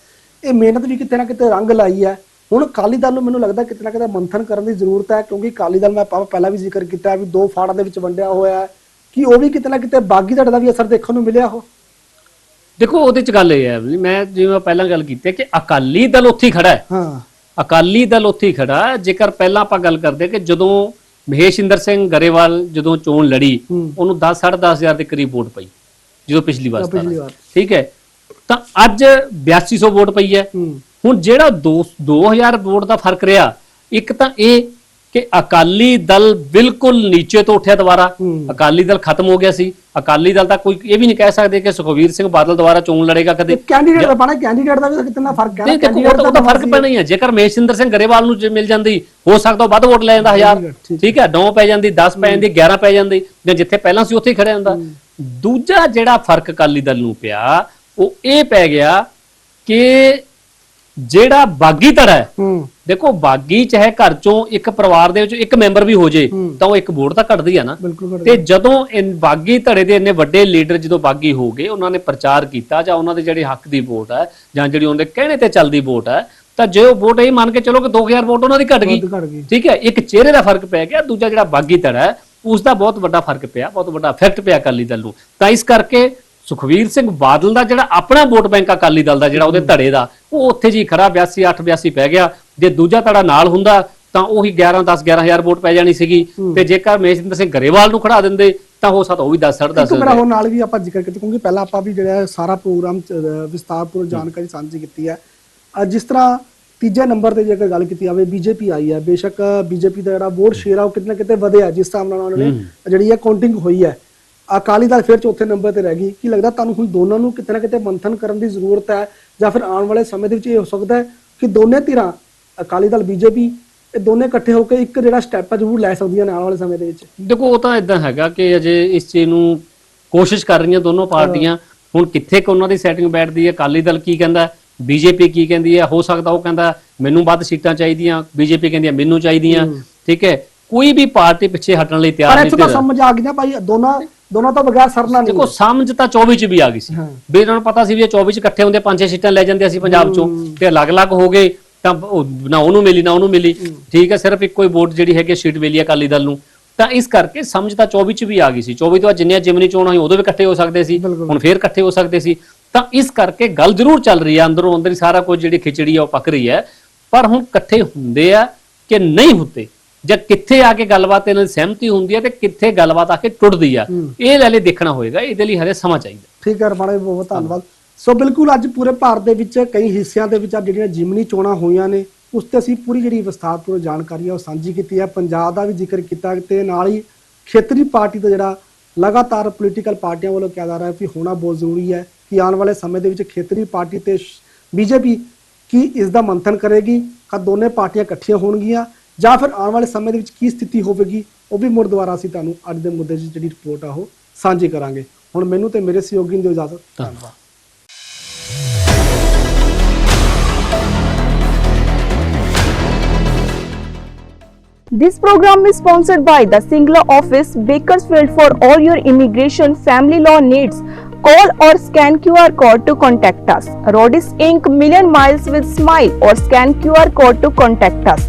ਇਹ ਮਿਹਨਤ ਵੀ ਕਿਤੇ ਨਾ ਕਿਤੇ ਰੰਗ ਲਾਈ ਹੈ। ਹੁਣ ਅਕਾਲੀ ਦਲ ਨੂੰ ਮੈਨੂੰ ਲੱਗਦਾ ਕਿਤੇ ਨਾ ਕਿਤੇ ਮੰਥਨ ਕਰਨ ਦੀ ਜ਼ਰੂਰਤ ਹੈ ਕਿਉਂਕਿ ਅਕਾਲੀ ਦਲ ਮੈਂ ਪਹਿਲਾਂ ਵੀ ਜ਼ਿਕਰ ਕੀਤਾ ਵੀ ਦੋ ਫਾੜਾਂ ਦੇ ਵਿੱਚ ਵੰਡਿਆ ਹੋਇਆ ਹੈ। ਕਿ ਉਹ ਵੀ ਕਿਤੇ ਨਾ ਕਿਤੇ ਬਾਗੀ ਧੜੇ ਦਾ ਵੀ ਅਸਰ ਦੇਖਣ ਨੂੰ ਮਿਲਿਆ ਉਹ? ਦੇਖੋ ਉਹਦੇ ਚ ਗੱਲ ਇਹ ਹੈ ਮੈਂ ਜਿਵੇਂ ਪਹਿਲਾਂ ਗੱਲ ਕੀਤੀ ਹੈ ਕਿ ਅਕਾਲੀ ਦਲ ਉੱਥੇ ਹੀ ਖੜਾ ਹੈ। ਹਾਂ। ਅਕਾਲੀ ਦਲ ਉੱਥੇ ਹੀ ਖੜਾ ਹੈ। ਜੇਕਰ ਪਹਿਲਾਂ ਆਪਾਂ ਗੱਲ ਕਰਦੇ ਕਿ ਜਦੋਂ ਮਹੇਸ਼ਿੰਦਰ ਸਿੰਘ ਗਰੇਵਾਲ ਜਦੋਂ ਚੋਣ ਲੜੀ। ਉਹਨੂੰ 10 10500 ਦੇ ਕਰੀਬ ਵੋਟ ਪਈ ਜਦੋਂ ਪਿਛਲੀ ਵਾਰ ਪਿਛਲੀ ਵਾਰ। ਠੀਕ ਹੈ ਤਾਂ ਅੱਜ 8200 ਵੋਟ ਪਈ ਹੈ ਹੁਣ ਜਿਹੜਾ 2 2000 ਵੋਟ ਦਾ ਫ਼ਰਕ ਰਿਹਾ ਇੱਕ ਤਾਂ ਇਹ ਕਿ ਅਕਾਲੀ ਦਲ ਬਿਲਕੁਲ ਨੀਚੇ ਤੋਂ ਉੱਠਿਆ ਦੁਬਾਰਾ। ਅਕਾਲੀ ਦਲ ਖਤਮ ਹੋ ਗਿਆ ਸੀ। ਅਕਾਲੀ ਦਲ ਤਾਂ ਕੋਈ ਇਹ ਵੀ ਨਹੀਂ ਕਹਿ ਸਕਦੇ ਕਿ ਸੁਖਵੀਰ ਸਿੰਘ ਬਾਦਲ ਦੁਬਾਰਾ ਚੋਣ ਲੜੇਗਾ ਕਦੇ। ਕੈਂਡੀਡੇਟ ਦਾ ਬਣਾ ਕੈਂਡੀਡੇਟ ਦਾ ਵੀ ਕਿੰਨਾ ਫ਼ਰਕ ਹੈ ਦੇਖੋ ਉਹ ਤਾਂ- ਫ਼ਰਕ ਪੈਣਾ ਹੀ ਹੈ। ਜੇਕਰ ਮਹੇਸ਼ਿੰਦਰ ਸਿੰਘ ਗਰੇਵਾਲ ਨੂੰ ਜੇ ਮਿਲ ਜਾਂਦੀ ਹੋ ਸਕਦਾ ਉਹ ਵੱਧ ਵੋਟ ਲੈ ਜਾਂਦਾ ਹਜ਼ਾਰ। ਠੀਕ ਠੀਕ ਹੈ। 9 ਪੈ ਜਾਂਦੀ 10 ਪੈ ਜਾਂਦੀ 11 ਪੈ ਜਾਂਦੀ ਜਾਂ ਜਿੱਥੇ ਪਹਿਲਾਂ ਸੀ ਉੱਥੇ ਹੀ ਖੜਿਆ ਹੁੰਦਾ। ਦੂਜਾ ਜਿਹੜਾ ਫ਼ਰਕ ਅਕਾਲੀ ਦਲ ਨੂੰ ਪਿਆ ਉਹ ਇਹ ਪੈ ਗਿਆ ਕਿ ਜਿਹੜਾ ਬਾਗੀ ਧੜਾ ਹੈ ਹੂੰ। ਦੇਖੋ ਬਾਗੀ ਚਾਹੇ ਘਰ ਚੋਂ ਇੱਕ ਪਰਿਵਾਰ ਦੇ ਵਿੱਚ ਇੱਕ ਮੈਂਬਰ ਵੀ ਹੋ ਜੇ। ਤਾਂ ਉਹ ਇੱਕ ਵੋਟ ਤਾਂ ਘਟਦੀ ਆ ਨਾ। ਬਿਲਕੁਲ ਤੇ ਜਦੋਂ ਇਨ ਬਾਗੀ ਧੜੇ ਦੇ ਇੰਨੇ ਵੱਡੇ ਲੀਡਰ ਜਦੋਂ ਬਾਗੀ ਹੋ ਗਏ ਉਹਨਾਂ ਨੇ ਪ੍ਰਚਾਰ ਕੀਤਾ ਜਾਂ ਉਹਨਾਂ ਦੇ ਜਿਹੜੇ ਹੱਕ ਦੀ ਵੋਟ ਹੈ ਜਾਂ ਜਿਹੜੀ ਉਹਦੇ ਕਹਿਣੇ ਤੇ ਚੱਲਦੀ ਵੋਟ ਹੈ ਤਾਂ ਜੇ ਉਹ ਵੋਟ ਇਹ ਮੰਨ ਕੇ ਚਲੋ ਕਿ 2000 ਵੋਟ ਉਹਨਾਂ ਦੀ ਘਟ ਗਈ। ਵੱਧ ਘਟ ਗਈ। ਠੀਕ ਹੈ ਇੱਕ ਚਿਹਰੇ ਦਾ ਫ਼ਰਕ ਪੈ ਗਿਆ ਦੂਜਾ ਜਿਹੜਾ ਬਾਗੀ ਧੜਾ ਹੈ ਉਸ ਦਾ ਬਹੁਤ ਵੱਡਾ ਫ਼ਰਕ ਪਿਆ ਬਹੁਤ ਵੱਡਾ ਇਫੈਕਟ ਪਿਆ ਅਕਾਲੀ ਦਲ ਨੂੰ। ਤਾਂ ਇਸ ਕਰਕੇ ਸੁਖਵੀਰ ਸਿੰਘ ਬਾਦਲ ਦਾ ਜਿਹੜਾ ਆਪਣਾ ਵੋਟ ਬੈਂਕ ਅਕਾਲੀ ਦਲ ਦਾ ਜਿਹੜਾ ਉਹਦੇ ਧੜੇ ਦਾ ਉਹ ਉੱਥੇ ਜੀ ਖੜਾ 82 8 82 ਪੈ ਗਿਆ। ਜੇ ਦੂਜਾ ਧੜਾ ਨਾਲ ਹੁੰਦਾ ਤਾਂ ਉਹੀ 11 10 11000 ਵੋਟ ਪੈ ਜਾਣੀ ਸੀਗੀ। ਤੇ ਜੇਕਰ ਮਹੇਸ਼ਿੰਦਰ ਸਿੰਘ ਗਰੇਵਾਲ ਨੂੰ ਖੜਾ ਦਿੰਦੇ ਤਾਂ ਹੋ ਸਕਦਾ ਉਹ ਵੀ 10 ਇੱਕ 10.5 ਮੇਰਾ ਹੋਰ ਨਾਲ ਵੀ ਆਪਾਂ ਜ਼ਿਕਰ ਕੀਤਾ ਕਿਉਂਕਿ ਪਹਿਲਾਂ ਆਪਾਂ ਵੀ ਜਿਹੜਾ ਸਾਰਾ ਪ੍ਰੋਗਰਾਮ ਵਿਸਤਾਰਪੂਰਵਕ ਜਾਣਕਾਰੀ ਸਾਂਝੀ ਕੀਤੀ ਹੈ। ਜਿਸ ਤਰ੍ਹਾਂ ਤੀਜੇ ਨੰਬਰ ਤੇ ਜੇਕਰ ਗੱਲ ਕੀਤੀ ਜਾਵੇ ਬੀਜੇਪੀ ਆਈ ਹੈ। ਬੇਸ਼ੱਕ ਬੀਜੇਪੀ ਦਾ ਜਿਹੜਾ ਵੋਟ ਸ਼ੇਅਰ ਆ ਉਹ ਕਿਤੇ ਨਾ ਕਿਤੇ ਵਧਿਆ ਜਿਸ ਹਿਸਾਬ ਨਾਲ ਉਹਨਾਂ ਨੇ ਜਿਹੜੀ ਹੈ ਕਾਊਂਟਿੰਗ ਹੋਈ ਹੈ। ਅਕਾਲੀ ਦਲ ਫਿਰ ਚੌਥੇ ਨੰਬਰ ਤੇ ਰਹਿ ਗਈ। ਕੀ ਲੱਗਦਾ ਤੁਹਾਨੂੰ ਹੁਣ ਦੋਨਾਂ ਨੂੰ ਕਿਤੇ ਨਾ ਕਿਤੇ ਮੰਥਨ ਕਰਨ ਦੀ ਜ਼ਰੂਰਤ ਹੈ ਜਾਂ ਫਿਰ ਆਉਣ ਵਾਲੇ ਸਮੇਂ ਦੇ ਵਿੱਚ ਇਹ ਹੋ ਸਕਦਾ ਹੈ ਕਿ ਦੋਨੇ ਧਿਰਾਂ ਅਕਾਲੀ ਦਲ ਬੀਜੇਪੀ ਇਹ ਦੋਨੇ ਇਕੱਠੇ ਹੋ ਕੇ ਇੱਕ ਜਿਹੜਾ ਸਟੈਪ ਜ਼ਰੂਰ ਲੈ ਸਕਦੀਆਂ ਨੇ ਆਉਣ ਵਾਲੇ ਸਮੇਂ ਦੇ ਵਿੱਚ? ਦੇਖੋ ਉਹ ਤਾਂ ਇਦਾਂ ਹੈਗਾ ਕਿ ਅਜੇ ਇਸ ਚੀਜ਼ ਨੂੰ ਕੋਸ਼ਿਸ਼ ਕਰ ਰਹੀਆਂ ਦੋਨੋਂ ਪਾਰਟੀਆਂ। ਹੁਣ ਕਿੱਥੇ ਕਿ ਉਹਨਾਂ ਦੀ ਸੈਟਿੰਗ ਬੈਠਦੀ ਹੈ ਅਕਾਲੀ ਦਲ ਕੀ ਕਹਿੰਦਾ ਬੀਜੇਪੀ ਕੀ ਕਹਿੰਦੀ ਹੈ ਹੋ ਸਕਦਾ ਉਹ ਕਹਿੰਦਾ ਮੈਨੂੰ ਵੱਧ ਸੀਟਾਂ ਚਾਹੀਦੀਆਂ ਬੀਜੇਪੀ ਕਹਿੰਦੀ ਹੈ ਮੈਨੂੰ ਚਾਹੀਦੀਆਂ। ਠੀਕ ਹੈ ਕੋਈ ਵੀ ਪਾਰਟੀ ਪਿੱਛੇ ਹਟਣ ਲਈ ਤਿਆਰ ਪਰ ਨਹੀਂ ਇੱਥੋਂ ਤਾਂ ਤੇ ਸਮਝ ਆ ਗਈ ਨਾ ਭਾਈ ਦੋਨਾਂ ਦੋਨਾਂ ਤੋਂ ਬਗੈਰ ਸਰਨਾ ਨਹੀਂ ਦੇਖੋ ਸਮਝ ਤਾਂ 24 ਚ ਵੀ ਆ ਗਈ ਸੀ। ਹਾਂ। ਵੀ ਇਹਨਾਂ ਨੂੰ ਪਤਾ ਸੀ ਵੀ ਇਹ 24 ਚ ਇਕੱਠੇ ਹੁੰਦੇ ਪੰਜ ਛੇ ਸੀਟਾਂ ਲੈ ਜਾਂਦੇ ਅਸੀਂ ਪੰਜਾਬ ਚੋਂ। ਤੇ ਅਲੱਗ-ਅਲੱਗ ਹੋ ਗਏ ਤਾਂ ਉਹ ਨਾ ਉਹਨੂੰ ਮਿਲੀ ਨਾ ਉਹਨੂੰ ਮਿਲੀ। ਠੀਕ ਹੈ ਸਿਰਫ ਇੱਕੋ ਹੀ ਵੋਟ ਜਿਹੜੀ ਹੈਗੀ ਸੀਟ ਮਿਲੀ ਹੈ ਅਕਾਲੀ ਦਲ ਨੂੰ। ਤਾਂ ਇਸ ਕਰਕੇ ਸਮਝ ਤਾਂ 24 ਚ ਵੀ ਆ ਗਈ ਸੀ। 24 ਤੋਂ ਬਾਅਦ ਜਿੰਨੀਆਂ ਜਿਮਨੀ ਚੋਣ ਹੋਈ ਉਦੋਂ ਵੀ ਇਕੱਠੇ ਹੋ ਸਕਦੇ ਸੀ। ਹੁਣ ਫੇਰ ਇਕੱਠੇ ਹੋ ਸਕਦੇ ਸੀ। ਤਾਂ ਇਸ ਕਰਕੇ ਗੱਲ ਜ਼ਰੂਰ ਚੱਲ ਰਹੀ ਹੈ ਅੰਦਰੋਂ ਅੰਦਰ ਹੀ ਸਾਰਾ ਕੁਝ ਜਿਹੜੀ ਖਿਚੜੀ ਆ ਉਹ ਪੱਕ ਰਹੀ ਹੈ। ਪਰ ਹੁਣ ਇਕੱਠੇ ਹੁੰਦੇ ਆ ਕਿ ਨਹੀਂ ਹੁੰਦੇ? ਜਾਂ ਕਿੱਥੇ ਆ ਕੇ ਗੱਲਬਾਤ ਇਹਨਾਂ ਦੀ ਸਹਿਮਤੀ ਹੁੰਦੀ ਹੈ ਤੇ ਕਿੱਥੇ ਗੱਲਬਾਤ ਆ ਕੇ ਟੁੱਟਦੀ ਆ ਇਹ ਲੈ ਲਈ ਦੇਖਣਾ ਹੋਏਗਾ ਇਹਦੇ ਲਈ ਹਲੇ ਸਮਾਂ ਚਾਹੀਦਾ। ਠੀਕ ਹੈ ਰਮਾਣਾ ਜੀ ਬਹੁਤ ਧੰਨਵਾਦ। ਸੋ ਬਿਲਕੁਲ ਅੱਜ ਪੂਰੇ ਭਾਰਤ ਦੇ ਵਿੱਚ ਕਈ ਹਿੱਸਿਆਂ ਦੇ ਵਿੱਚ ਅੱਜ ਜਿਹੜੀਆਂ ਜਿਮਨੀ ਚੋਣਾਂ ਹੋਈਆਂ ਨੇ ਉਸ ਤੇ ਅਸੀਂ ਪੂਰੀ ਜਿਹੜੀ ਵਿਸਥਾਰਪੂਰਵਕ ਜਾਣਕਾਰੀ ਹੈ ਉਹ ਸਾਂਝੀ ਕੀਤੀ ਹੈ ਪੰਜਾਬ ਦਾ ਵੀ ਜ਼ਿਕਰ ਕੀਤਾ ਤੇ ਨਾਲ ਹੀ ਖੇਤਰੀ ਪਾਰਟੀ ਦਾ ਜਿਹੜਾ ਲਗਾਤਾਰ ਪੋਲੀਟੀਕਲ ਪਾਰਟੀਆਂ ਵੱਲੋਂ ਕਿਹਾ ਜਾ ਰਿਹਾ ਹੈ ਕਿ ਹੋਣਾ ਬਹੁਤ ਜ਼ਰੂਰੀ ਹੈ ਕਿ ਆਉਣ ਵਾਲੇ ਸਮੇਂ ਦੇ ਵਿੱਚ ਖੇਤਰੀ ਪਾਰਟੀ ਤੇ ਬੀਜੇਪੀ ਕੀ ਇਸ ਦਾ ਮੰਥਨ ਕਰੇਗੀ ਕਾ ਦੋਨੇ ਪਾਰਟੀਆਂ ਇਕੱਠੀਆਂ ਹੋਣਗੀਆਂ। ਜਾਂ ਫਿਰ ਆਉਣ ਵਾਲੇ ਸਮੇਂ ਦੇ ਵਿੱਚ ਕੀ ਸਥਿਤੀ ਹੋਵੇਗੀ ਉਹ ਵੀ ਮੁੜ ਦੁਬਾਰਾ ਅਸੀਂ ਤੁਹਾਨੂੰ ਅੱਜ ਦੇ ਮੁੱਦੇ 'ਚ ਜਿਹੜੀ ਰਿਪੋਰਟ ਆ ਉਹ ਸਾਂਝੀ ਕਰਾਂਗੇ ਹੁਣ ਮੈਨੂੰ ਤੇ ਮੇਰੇ ਸਹਿਯੋਗੀ ਨੂੰ ਦਿਓ ਇਜਾਜ਼ਤ ਧੰਨਵਾਦ This program is sponsored by the Singla office, Bakersfield for all your immigration family law needs. Call or scan QR code to contact us. Rodis Inc. Million Miles with Smile or scan QR code to contact us.